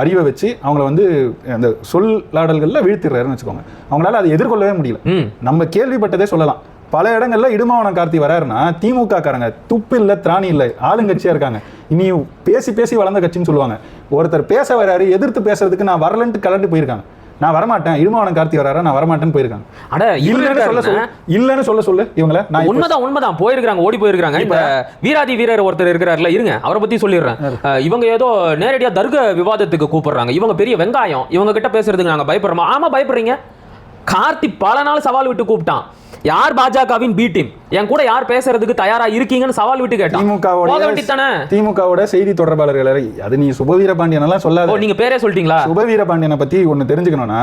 அறிவை வச்சு அவங்கள வந்து அந்த சொல்லாடல்களில் வீழ்த்திடுறாருன்னு வச்சுக்கோங்க. அவங்களால அதை எதிர்கொள்ளவே முடியல. நம்ம கேள்விப்பட்டதே சொல்லலாம். பல இடங்கள்ல இடுமாவனம் கார்த்தி வராருன்னா திமுக காரங்க துப்பு இல்ல திராணி இல்ல ஆளுங்கட்சியா இருக்காங்க. இனி பேசி பேசி வளர்ந்த கட்சின்னு சொல்லுவாங்க. ஒருத்தர் பேச வராரு எதிர்த்து பேசுறதுக்கு நான் வரலன்ட்டு கலண்டு போயிருக்காங்க. நான் வரமாட்டேன். இடுமாவனம் கார்த்தி வராரா? நான் வரமாட்டேன்னு போயிருக்காங்க. அட இல்லைன்னு சொல்ல சொல்லு. இல்லைன்னு சொல்ல சொல்லு. இவங்கள நான் இப்ப- உண்மைதான் உண்மைதான். போயிருக்காங்க ஓடி போயிருக்காங்க இந்த வீராதி வீரர் ஒருத்தர் இருக்கிறாருல இருங்க. அவரை பத்தி சொல்லிடுறேன். இவங்க ஏதோ நேரடியா தர்க விவாதத்துக்கு கூப்பிடுறாங்க. இவங்க பெரிய வெங்காயம். இவங்க கிட்ட பேசுறதுக்கு நாங்க பயப்படுறோமா? ஆமா பயப்படுறீங்க. கார்த்தி பல நாள் சவால் விட்டு கூப்பிட்டான். யார் பாஜகவின் பி டீம் என் கூட யார் பேசுறதுக்கு தயாரா இருக்கீங்கன்னு சவால் விட்டு கேட்டான். திமுகவோட திமுகவோட செய்தி தொடர்பாளர்கள் அது நீ சுபவீர பாண்டியன் எல்லாம் சொல்லாத நீங்க பேரே சொல்லிட்டீங்களா? சுபவீர பாண்டியனை பத்தி ஒன்று தெரிஞ்சுக்கணும்னா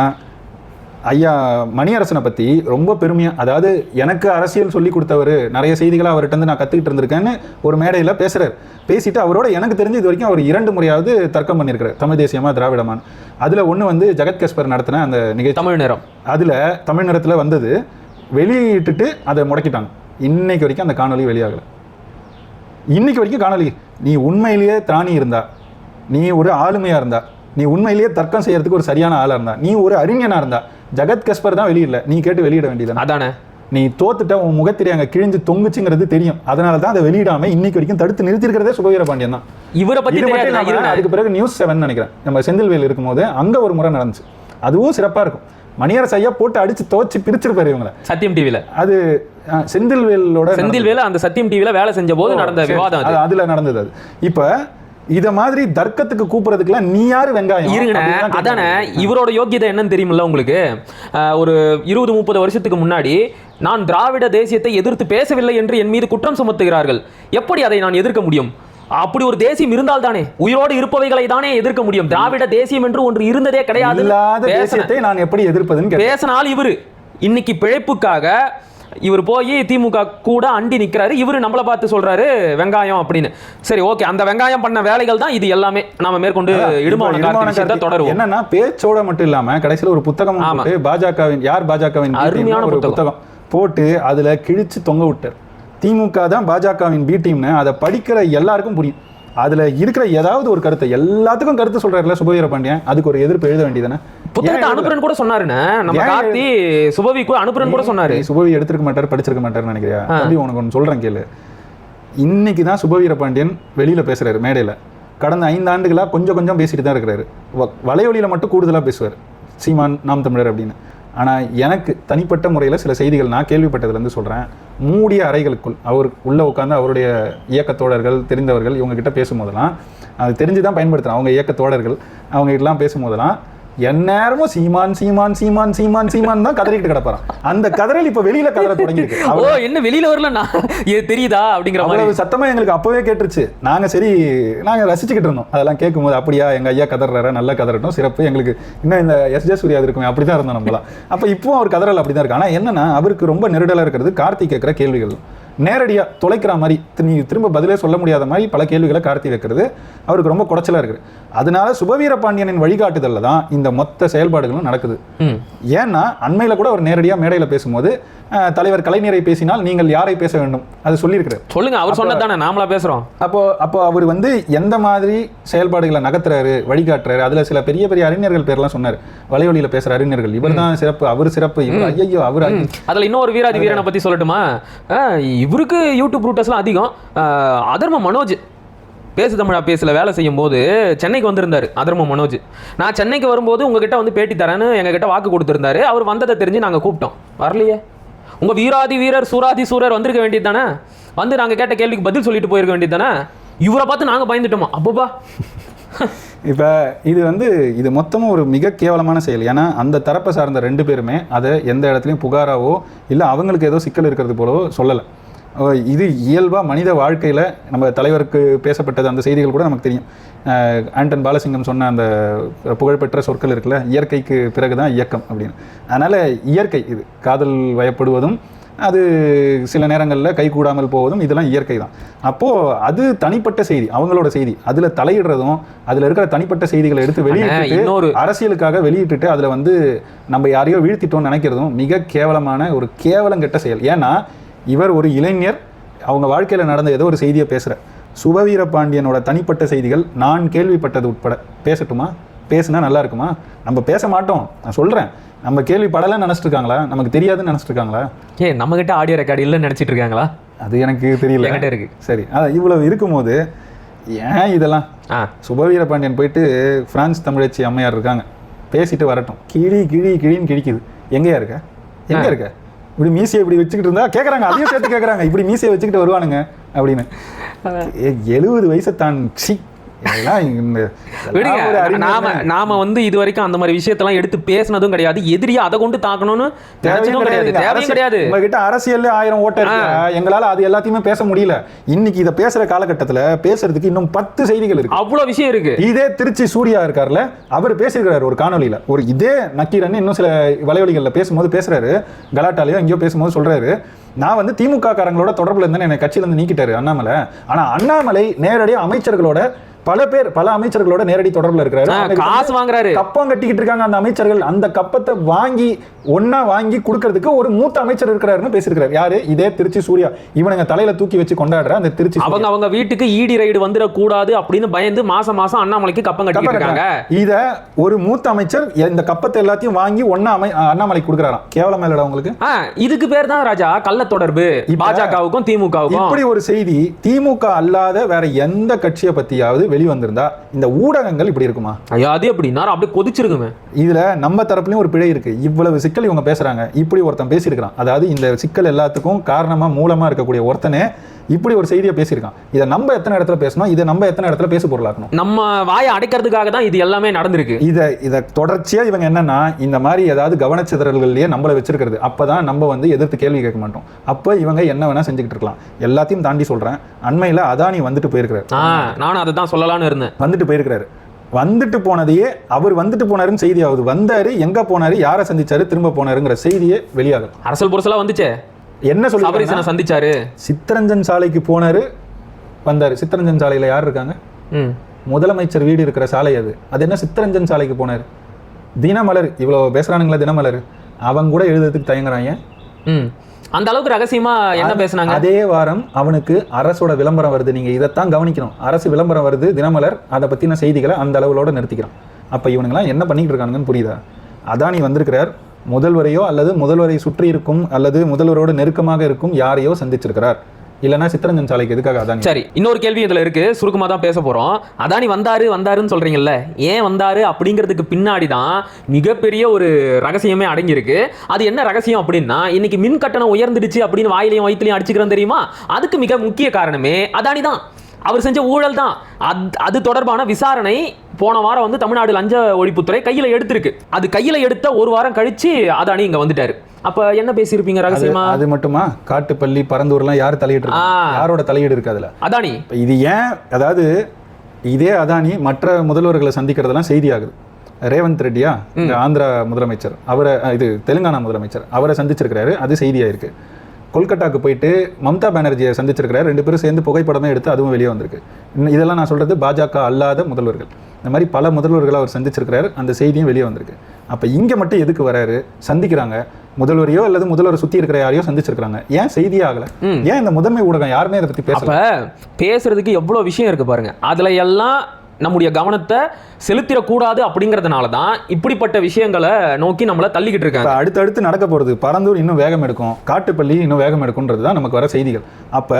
ஐயா மணியரசனை பத்தி ரொம்ப பெருமையா அதாவது எனக்கு அரசியல் சொல்லி கொடுத்தவர் நிறைய செய்திகளை அவர்கிட்ட இருந்து நான் கத்துக்கிட்டு இருந்திருக்கேன்னு ஒரு மேடையில பேசுறாரு. பேசிட்டு அவரோட எனக்கு தெரிஞ்சு இது வரைக்கும் அவர் இரண்டு முறையாவது தர்க்கம் பண்ணியிருக்காரு தமிழ் தேசியமா திராவிடமான் அதுல ஒண்ணு வந்து ஜெகத் கஸ்பர் நடத்தின அந்த நிகழ்ச்சி. தமிழ் நேரம். அதுல தமிழ் நிறத்துல வந்தது வெளியிட்டுட்டு அதை முடக்கிட்டாங்க. இன்னைக்கு வரைக்கும் அந்த காணொளி வெளியாகலை. இன்னைக்கு வரைக்கும் காணொளி நீ உண்மையிலேயே திராணி இருந்தா நீ ஒரு ஆளுமையா இருந்தா நீ உண்மையிலேயே தர்க்கம் செய்யறதுக்கு ஒரு சரியான ஆளா இருந்தா நீ ஒரு அறிஞனா இருந்தா ஜகத் கஸ்பர் தான் வெளியிடல. நீ கேட்டு வெளியிட வேண்டியது அதானே? நீ தோத்துட்ட உன் முகத்திரை அங்க கிழிஞ்சு தொங்குச்சுங்கிறது தெரியும். அதனால தான் அதை வெளியிடாம இன்னைக்கு வரைக்கும் தடுத்து நிறுத்திருக்கிறதே சுபவீர பாண்டியன் தான். இவரை பத்தி. அதுக்கு பிறகு நியூஸ் செவன் நினைக்கிறேன். நம்ம செந்தில்வேல் இருக்கும்போது அங்க ஒரு முறை நடந்துச்சு. அதுவும் சிறப்பா இருக்கும். மணியரசு ஐயா போட்டு அடிச்சு துவச்சு பிரிச்சிருப்பாரு இவங்களை. சத்தியம் டிவில அது செந்தில்வேலோட செந்தில் வேலை அந்த சத்தியம் டிவில வேலை செஞ்ச போது நடந்த விவாதம் அது. அது அதுல நடந்தது அது. இப்ப இத மாதிரி தர்க்கத்துக்கு கூப்பிடுறதுக்குலாம் நீ யாரு வெங்காயம்? இருங்கண்ணே அதானே. இவரோட யோக்கியதை என்னன்னு தெரியுமில்ல உங்களுக்கு? ஒரு இருபது முப்பது வருஷத்துக்கு முன்னாடி நான் திராவிட தேசியத்தை எதிர்த்து பேசவில்லை என்று என் மீது குற்றம் சுமத்துகிறார்கள். எப்படி அதை நான் எதிர்க்க முடியும்? அப்படி ஒரு தேசியம் இருந்தால் தானே உயிரோடு இருப்பவைகளை தானே எதிர்க்க முடியும். திராவிட தேசியம் என்று ஒன்று இருந்ததே கிடையாது. இல்லாத தேசியத்தை நான் எப்படி எதிர்ப்பதுன்னு. பேசினால் இவரு. இன்னைக்கு பிழைப்புக்காக இவர் போய் திமுக கூட அண்டி நிக்கிறாரு. இவரு நம்மள பார்த்து சொல்றாரு வெங்காயம் அப்படின்னு. சரி ஓகே. அந்த வெங்காயம் பண்ண வேலைகள் தான் இது எல்லாமே. நாம மேற்கொண்டு இடுமான தொடருவோம். என்னன்னா பேச்சோட மட்டும் இல்லாம கடைசியில ஒரு புத்தகம் பாஜகவின் யார் பாஜகவின் அருமையான. புத்தகம் போட்டு அதுல கிழிச்சு தொங்க விட்டார். திமுக தான் பாஜகவின் பி டீம்னு அதை படிக்கிற எல்லாருக்கும் புரியும். அதுல இருக்கிற ஏதாவது ஒரு கருத்தை எல்லாத்துக்கும் கருத்து சொல்றாருல சுபவீர பாண்டியன் அதுக்கு ஒரு எதிர்ப்பு எழுத வேண்டியதானே புத்தகத்தை அனுப்புறேன்னு கூட சொன்னாருண்ணே. நம்ம கார்த்தி சுபவிக்கு அனுப்புறேன்னு கூட சொன்னாரு. சுபவி எடுத்திருக்க மாட்டார் படிச்சிருக்க மாட்டார்னு நினைக்கிறியா? தம்பி உனக்கு ஒன்று சொல்றேன் கேளு. இன்னைக்கு தான் சுபவீர பாண்டியன் வெளியில பேசுறாரு மேடையில. கடந்த ஐந்து ஆண்டுகளா கொஞ்சம் கொஞ்சம் பேசிட்டு தான் இருக்கிறாரு. வ- வலைவழியில மட்டும் கூடுதலா பேசுவார். சீமான் நாம் தமிழர் அப்படின்னு. ஆனால் எனக்கு தனிப்பட்ட முறையில் சில செய்திகள் நான் கேள்விப்பட்டதுலேருந்து சொல்கிறேன் மூடிய அறைகளுக்குள் அவர் உள்ளே உட்காந்து அவருடைய இயக்கத்தோழர்கள் தெரிந்தவர்கள் இவங்ககிட்ட பேசும்போதெல்லாம் அது தெரிஞ்சு தான் பயன்படுத்துகிறேன் அவங்க இயக்கத்தோழர்கள் அவங்க கிட்டலாம் பேசும்போதெல்லாம் எந்நேரமும் சீமான் சீமான் சீமான் சீமான் சீமான் தான் கதறிட்டு கிடப்பாரான் அந்த கதறல் இப்ப வெளியில கதற தொடங்கியிருக்கு. ஓ என்ன வெளியில வரல? நான் இது தெரியுதா? அப்படிங்கிற மாதிரி. சத்தமா எங்களுக்கு அப்பவே கேட்டுருச்சு. நாங்க சரி நாங்க ரசிச்சுக்கிட்டு இருந்தோம். அதெல்லாம் கேட்கும்போது அப்படியா எங்க ஐயா கதறாரு நல்ல கதறட்டும். சிறப்பு. எங்களுக்கு இன்னும் இந்த எஸ் ஜே சூர்யா இருக்குமே அப்படிதான் இருந்தோம் நம்மளாம் அப்ப இப்போ அவர் கதறல் அப்படிதான் இருக்கு. ஆனா என்னன்னா அவருக்கு ரொம்ப நெருடலா இருக்கிறது கார்த்திக் கேட்கிற கேள்விகள். நேரடியா தொலைக்கிற மாதிரி நீ திரும்ப பதிலே சொல்ல முடியாத மாதிரி பல கேள்விகளை கார்த்தி வைக்கிறது. அவருக்கு ரொம்ப குடைச்சலா இருக்குது. அதனால சுபவீர பாண்டியனின் வழிகாட்டுதல்ல தான் இந்த மொத்த செயல்பாடுகளும் நடக்குது. ஏன்னா அண்மையில கூட அவர் நேரடியா மேடையில பேசும்போது தலைவர் கலைஞரை பேசினால் நீங்கள் யாரை பேச வேண்டும்? அது சொல்லியிருக்கிறார். சொல்லுங்க அவர் சொன்னது தானே நாமளா பேசுறோம். அப்போ அப்போ அவர் வந்து எந்த மாதிரி செயல்பாடுகளை நகர்த்துறாரு வழிகாட்டுறாரு அதுல சில பெரிய பெரிய அறிஞர்கள் பேர்லாம் சொன்னார். வலைவழியில பேசுற அறிஞர்கள் இவர் தான் சிறப்பு அவர் சிறப்பு இவர் ஐயோ அவர். அதுல இன்னொரு வீராதி வீரனை பத்தி சொல்லட்டுமா? இவருக்கு யூடியூப் ரூட்டர்ஸ்லாம் அதிகம். அதர்ம மனோஜ். பேசு தமிழா பேசல வேலை செய்யும் போது சென்னைக்கு வந்திருந்தார் அதர்ம மனோஜ். நான் சென்னைக்கு வரும்போது உங்ககிட்ட வந்து பேட்டி தரேன்னு எங்ககிட்ட வாக்கு கொடுத்துருந்தாரு. அவர் வந்ததை தெரிஞ்சு நாங்கள் கூப்பிட்டோம். வரலையே. உங்கள் வீராதி வீரர் சூராதி சூரர் வந்திருக்க வேண்டியது தானே? வந்து நாங்கள் கேட்ட கேள்விக்கு பதில் சொல்லிட்டு போயிருக்க வேண்டியது தானே? இவரை பார்த்து நாங்கள் பயந்துட்டோமா? அப்பப்பா இப்போ இது வந்து இது மொத்தமும் ஒரு மிக கேவலமான செயல். ஏன்னா அந்த தரப்பை சார்ந்த ரெண்டு பேருமே அதை எந்த இடத்துலையும் புகாராவோ இல்லை அவங்களுக்கு ஏதோ சிக்கல் இருக்கிறது போலவோ சொல்லலை. இது இயல்பா மனித வாழ்க்கையில நம்ம தலைவருக்கு பேசப்பட்டது அந்த செய்திகள் கூட நமக்கு தெரியும். ஆண்டன் பாலசிங்கம் சொன்ன அந்த புகழ்பெற்ற சொற்கள் இருக்குல்ல இயற்கைக்கு பிறகுதான் இயக்கம் அப்படின்னு. அதனால இயற்கை இது. காதல் வயப்படுவதும் அது சில நேரங்களில் கைகூடாமல் போவதும் இதெல்லாம் இயற்கை தான். அப்போது அது தனிப்பட்ட செய்தி அவங்களோட செய்தி. அதில் தலையிடுறதும் அதில் இருக்கிற தனிப்பட்ட செய்திகளை எடுத்து வெளியிட்டு இன்னொரு அரசியலுக்காக வெளியிட்டுட்டு அதில் வந்து நம்ம யாரையோ வீழ்த்திட்டோம்னு நினைக்கிறதும் மிக கேவலமான ஒரு கேவலங்கெட்ட செயல். ஏன்னா இவர் ஒரு இளைஞர் அவங்க வாழ்க்கையில் நடந்த ஏதோ ஒரு செய்தியை பேசுகிற சுபவீர பாண்டியனோட தனிப்பட்ட செய்திகள் நான் கேள்விப்பட்டது உட்பட. பேசட்டுமா? பேசுனா நல்லா இருக்குமா? நம்ம பேச மாட்டோம். நான் சொல்கிறேன் நம்ம கேள்விப்படலைன்னு நினச்சிட்டு இருக்காங்களா நமக்கு தெரியாதுன்னு நினச்சிட்டு இருக்காங்களா ஏ நம்ம கிட்ட ஆடியோ ரெக்கார்டு இல்லைன்னு நினைச்சிட்டு இருக்காங்களா அது எனக்கு தெரியல. என்கிட்ட இருக்கு. சரி. அதான் இவ்வளவு இருக்கும்போது ஏன் இதெல்லாம்? ஆ. சுபவீர பாண்டியன் போயிட்டு பிரான்ஸ் தமிழச்சி அம்மையார் இருக்காங்க. பேசிட்டு வரட்டும். கிழி கிழி கிழின்னு கிழிக்குது. எங்கேயா இருக்க? எங்க இருக்க? இப்படி மீசையை இப்படி வச்சுக்கிட்டு இருந்தா கேக்குறாங்க அதையும் சேர்த்து கேக்குறாங்க. இப்படி மீசையை வச்சுக்கிட்டு வருவானுங்க அப்படின்னு. எழுபது வயசை தான் சி விடுங்க நாம நாம வந்து இது வரைக்கும் அந்த மாதிரி விஷயத்தெல்லாம் எடுத்து பேசினதும் கிடையாது. எதிரியா அதை கொண்டு தாக்கணும்னு நினைச்சதும் கிடையாது. தேவையும் கிடையாது. உங்ககிட்ட அரசியல்ல ஆயிரம் ஓட்ட எங்களால அது எல்லாத்தையுமே பேச முடியல. இன்னைக்கு இத பேசுற காலகட்டத்துல பேசுறதுக்கு இன்னும் பத்து செய்திகள் இருக்கு. அவ்வளவு விஷயம் இருக்கு. இதே திருச்சி சூர்யா இருக்கார்ல அவர் பேசியிருக்கிறாரு ஒரு காணொலியில ஒரு இதே நக்கீரன் இன்னும் சில வலைவலிகள்ல பேசும்போது பேசுறாரு. கலாட்டாலையோ எங்கேயோ பேசும்போது சொல்றாரு. நான் வந்து திமுக காரங்களோட தொடர்புல இருந்தேன் என்னை கட்சியில இருந்து நீக்கிட்டாரு அண்ணாமலை. ஆனா அண்ணாமலை நேரடியா அமைச்சர்களோட பல பேர் பல அமைச்சர்களோட நேரடி தொடர்புல இருக்கிறாரு. காசு வாங்குறாரு. கப்பம் கட்டிக்கிட்டு இருக்காங்க அந்த அமைச்சர்கள். அந்த கப்பத்தை வாங்கி ஒண்ணா வாங்கி கொடுக்கறதுக்கு ஒரு மூத்த அமைச்சர் இருக்கிறாருன்னு பேசியிருக்காரு யாரு? இதே திருச்சி சூர்யா. இவனுங்க தலையில தூக்கி வச்சு கொண்டாடுற அந்த திருச்சி. அவங்க அவங்க வீட்டுக்கு ஈடி ரைடு வந்துடக்கூடாது அப்படின்னு பயந்து மாசம் மாசம் அண்ணாமலைக்கு கப்பம் கட்டிட்டு இருக்காங்க. இத ஒரு மூத்த அமைச்சர் இந்த கப்பத்தை எல்லாத்தையும் வாங்கி ஒண்ணா அமை அண்ணாமலை கொடுக்குறாராம். கேவலம் இல்லடா உங்களுக்கு? இதுக்கு பேர் தான் ராஜா கள்ள தொடர்பு பாஜகவுக்கும் திமுகவுக்கும். இப்படி ஒரு செய்தி திமுக அல்லாத வேற எந்த கட்சியை பத்தியாவது வெளிவந்திருந்தா இந்த ஊடகங்கள் இப்படி இருக்குமா? ஐயா அது எப்படி? நேரம் அப்படியே கொதிச்சிருக்குமே. இதுல நம்ம தரப்புலயும் ஒரு பிழை இருக்கு. இவ்வளவு சிக்கல் இவங்க பேசுறாங்க. இப்படி ஒருத்தன் பேசியிருக்கான் அதாவது இந்த சிக்கல் எல்லாத்துக்கும் காரணமா மூலமா இருக்கக்கூடிய ஒருத்தனே இப்படி ஒரு செய்தியை பேசியிருக்கான். இதை நம்ம எத்தனை இடத்துல பேசணும்? இதை நம்ம எத்தனை இடத்துல பேச பொருளாக்கணும் நம்ம வாயை அடைக்கிறதுக்காக தான் இது எல்லாமே நடந்திருக்கு. இதை இதை தொடர்ச்சியா இவங்க என்னன்னா இந்த மாதிரி ஏதாவது கவனச்சிதறல்கள்லயே நம்மளை வச்சிருக்கிறது. அப்பதான் நம்ம வந்து எதிர்த்து கேள்வி கேட்க மாட்டோம். அப்ப இவங்க என்ன வேணா செஞ்சுக்கிட்டு இருக்கலாம். எல்லாத்தையும் தாண்டி சொல்றேன். அண்மையில அதானி வந்துட்டு போயிருக்கிறார். நானும் அதை தான் சொல்லலாம்னு இருந்தேன். வந்துட்டு போயிருக்கிறாரு. வந்துட்டு போனதையே அவர் வந்துட்டு போனாருன்னு செய்தி ஆகுது. வந்தாரு எங்க போனாரு யாரை சந்திச்சாரு திரும்ப போனாருங்கிற செய்தியே வெளியாகும் அரசல் புரசலா வந்துச்சே? என்ன சொல்லி சந்திச்சாரு. சித்தரஞ்சன் சாலைக்கு போனாரு வந்தாரு. சித்தரஞ்சன் சாலையில யார் இருக்காங்க? முதலமைச்சர் வீடு இருக்கிற சாலை அது. அது என்ன சித்தரஞ்சன் சாலைக்கு போனாரு? தினமலர் இவ்வளவு பேசுறானுங்களா தினமலர். அவங்க கூட எழுதுறதுக்கு தயங்குறாங்க அந்த அளவுக்கு ரகசியமா என்ன பேசுனாங்க? அதே வாரம் அவனுக்கு அரசோட விளம்பரம் வருது. நீங்க இதைத்தான் கவனிக்கணும். அரசு விளம்பரம் வருது தினமலர் அதை பத்தின செய்திகளை அந்த அளவுகளோட நிறுத்திக்கிறான் அப்ப இவனுங்களாம் என்ன பண்ணிட்டு இருக்கானுங்கன்னு புரியுதா? அதானி வந்திருக்கிறார். முதல்வரையோ அல்லது முதல்வரை சுற்றி இருக்கும் அல்லது முதல்வரோடு நெருக்கமாக இருக்கும் யாரையோ சந்திச்சிருக்கிறார். இல்லைன்னா சித்தரஞ்சன் சாலைக்கு எதுக்காக அதானி? சரி இன்னொரு கேள்வி இதுல இருக்கு. சுருக்கமா தான் பேச போறோம். அதானி வந்தாரு வந்தாருன்னு சொல்றீங்கல்ல? ஏன் வந்தாரு அப்படிங்கிறதுக்கு பின்னாடி தான் மிகப்பெரிய ஒரு ரகசியமே அடங்கியிருக்கு. அது என்ன ரகசியம் அப்படின்னா இன்னைக்கு மின் கட்டணம் உயர்ந்துடுச்சு அப்படின்னு வாயிலையும் வயிற்றுலையும் அடிச்சுக்கிறோம் தெரியுமா? அதுக்கு மிக முக்கிய காரணமே அதானி தான். அவர் செஞ்ச ஊழல் தான். அது அது தொடர்பான விசாரணை போன வாரம் வந்து தமிழ்நாடு லஞ்ச ஒழிப்புத்துறை கையில் எடுத்திருக்கு. அது கையில் எடுத்த ஒரு வாரம் கழிச்சு அதானி இங்கே வந்துட்டார். அப்ப என்ன பேசியிருப்பீங்க ரகசியமா? அது மட்டுமா? காட்டுப்பள்ளி பரந்தூர்லாம் யார் தலையிட்டு இருக்கா? யாரோட தலையீடு இருக்கு அதுல? அதானி. இப்ப இது ஏன் அதாவது இதே அதானி மற்ற முதல்வர்களை சந்திக்கிறதெல்லாம் செய்தி ஆகுது ரேவந்த் ரெட்டியா இந்த ஆந்திரா முதலமைச்சர் அவரை இது தெலுங்கானா முதலமைச்சர் அவரை சந்திச்சிருக்கிறாரு அது செய்தியாயிருக்கு கொல்கட்டாக்கு போயிட்டு மம்தா பானர்ஜியை சந்திச்சிருக்கிறாரு ரெண்டு பேரும் சேர்ந்து புகைப்படமே எடுத்து அதுவும் வெளியே வந்திருக்கு. இதெல்லாம் நான் சொல்றது பாஜக அல்லாத முதல்வர்கள். இந்த மாதிரி பல முதல்வர்களை அவர் சந்திச்சிருக்கிறாரு அந்த செய்தியும் வெளியே வந்திருக்கு. அப்ப இங்க மட்டும் எதுக்கு வராரு? சந்திக்கிறாங்க. முதல்வரையோ அல்லது முதல்வரை சுத்தி இருக்கிற யாரையோ சந்திச்சிருக்காங்க ஏன் செய்தியே ஆகல? ஏன் இந்த முதன்மை ஊடகம் யாருமே இதை பத்தி பேசல? பேசுறதுக்கு எவ்வளவு விஷயம் இருக்கு பாருங்க. அதுல எல்லாம் நம்முடைய கவனத்தை செலுத்திடக்கூடாது அப்படிங்கறதுனால தான் இப்படிப்பட்ட விஷயங்களை நோக்கி நம்மள தள்ளிக்கிட்டு இருக்காங்க. அடுத்தடுத்து நடக்க போறது பரந்தூர் இன்னும் வேகம் எடுக்கும் காட்டுப்பள்ளி இன்னும் வேகம் எடுக்கும்ன்றது தான் நமக்கு வர செய்திகள். அப்ப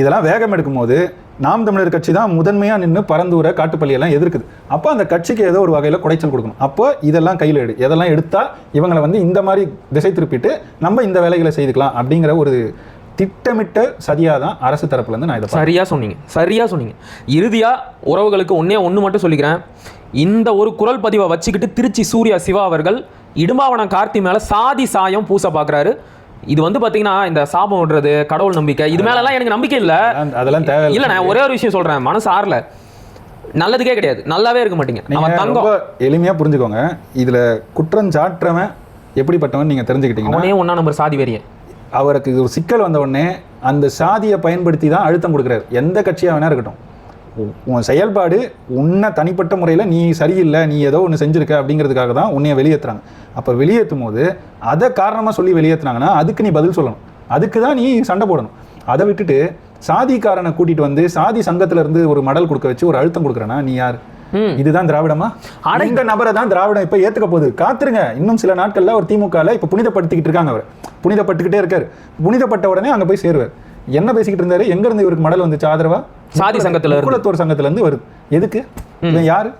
இதெல்லாம் வேகம் எடுக்கும்போது நாம் தமிழர் கட்சி தான் முதன்மையா நின்று பரந்தூரை காட்டுப்பள்ளி எல்லாம் எதிர்க்குது. அப்போ அந்த கட்சிக்கு ஏதோ ஒரு வகையில குடைச்சல் கொடுக்கணும். அப்போ இதெல்லாம் கையில் எடு. எதெல்லாம் எடுத்தா இவங்களை வந்து இந்த மாதிரி திசை திருப்பிட்டு நம்ம இந்த வேலைகளை செய்துக்கலாம் அப்படிங்கிற ஒரு திட்டமிட்ட சதியா தான் அரசு தரப்புல இருந்து நான் இதை பார்க்கிறேன். சரியா சொன்னீங்க. சரியா சொன்னீங்க. இறுதியா உறவுகளுக்கு ஒண்ணே ஒண்ணு மட்டும் சொல்லிக்கிறேன். இந்த ஒரு குரல் பதிவை வச்சுக்கிட்டு திருச்சி சூர்யா சிவா அவர்கள் இடும்பாவனம் கார்த்தி மேல சாதி சாயம் பூச பார்க்கறாரு இது வந்து பாத்தீங்கன்னா இந்த சாபம் விடுறது கடவுள் நம்பிக்கை இது மேலலாம் எனக்கு நம்பிக்கை இல்ல. அதெல்லாம் தேவை இல்ல நான் ஒரே ஒரு விஷயம் சொல்றேன். மனசு ஆறல. நல்லதுக்கே கிடையாது. நல்லாவே இருக்க மாட்டீங்க. அவன் தங்கம். எளிமையா புரிஞ்சுக்கோங்க. இதுல குற்றம் சாற்றவன் எப்படிப்பட்டவன் நீங்க தெரிஞ்சுக்கிட்டீங்கன்னா அவனே ஒன்னா நம்பர் சாதி வெறியன். அவருக்கு ஒரு சிக்கல் வந்த உடனே அந்த சாதியை பயன்படுத்தி தான் அழுத்தம் கொடுக்குறாரு. எந்த கட்சியாக வேணா இருக்கட்டும். உன் செயல்பாடு உன்னை தனிப்பட்ட முறையில் நீ சரியில்லை நீ ஏதோ ஒன்று செஞ்சிருக்க அப்படிங்கிறதுக்காக தான் உன்னைய வெளியேற்றுறாங்க அப்போ வெளியேற்றும் போது அதை காரணமாக சொல்லி வெளியேற்றுனாங்கன்னா அதுக்கு நீ பதில் சொல்லணும். அதுக்கு தான் நீ சண்டை போடணும். அதை விட்டுட்டு சாதிக்காரனை கூட்டிட்டு வந்து சாதி சங்கத்துல இருந்து ஒரு மடல் கொடுக்க வச்சு ஒரு அழுத்தம் கொடுக்குறேன்னா நீ யார். இதுதான் திராவிடமா? அட- இந்த நபரை தான் திராவிடம் இப்ப ஏத்துக்க போகுது. காத்துருங்க. இன்னும் சில நாட்கள்ல ஒரு திமுகல இப்ப புனிதப்படுத்திக்கிட்டு இருக்காங்க அவர். புனிதப்பட்டுக்கிட்டே இருக்காரு. புனிதப்பட்ட உடனே அங்க போய் சேருவார். என்ன பேசிக்கிட்டு இருந்தாரு? எங்க இருந்து இவருக்கு மடல் வந்துச்சு? ஆதரவா? சாதி சங்கத்துல. குலத்தோர் சங்கத்துல இருந்து வருது. எதுக்கு? இவன் யாரு?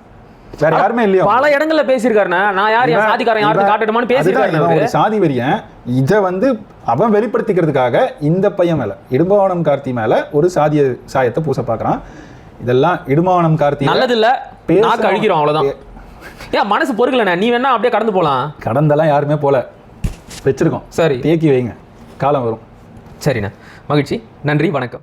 வேற யாருமே இல்லையா. பல இடங்கள்ல பேசியிருக்காருண்ணா. நான் யார் என் சாதிக்காரன் இவன் காட்டட்டுமான்னு பேசியிருக்காரு சாதி வெறியன். இதை வந்து அவன் வெளிப்படுத்திக்கிறதுக்காக இந்த பையன் மேல இடும்பாவனம் கார்த்தி மேல ஒரு சாதிய சாயத்தை பூச பார்க்கறான். இதெல்லாம் இடும்பாவனம் கார்த்தி நல்லது இல்ல. நாக்கு அழிக்கிறோம் அவ்வளவுதான். ஏன் மனசு பொறுக்கலண்ணே. நீ வேணா அப்படியே கடந்து போலாம். கடந்தெல்லாம் யாருமே போல. வச்சிருக்கோம். சரி. தேக்கி வைங்க. காலம் வரும். சரிண்ணே. மகிழ்ச்சி. நன்றி. வணக்கம்.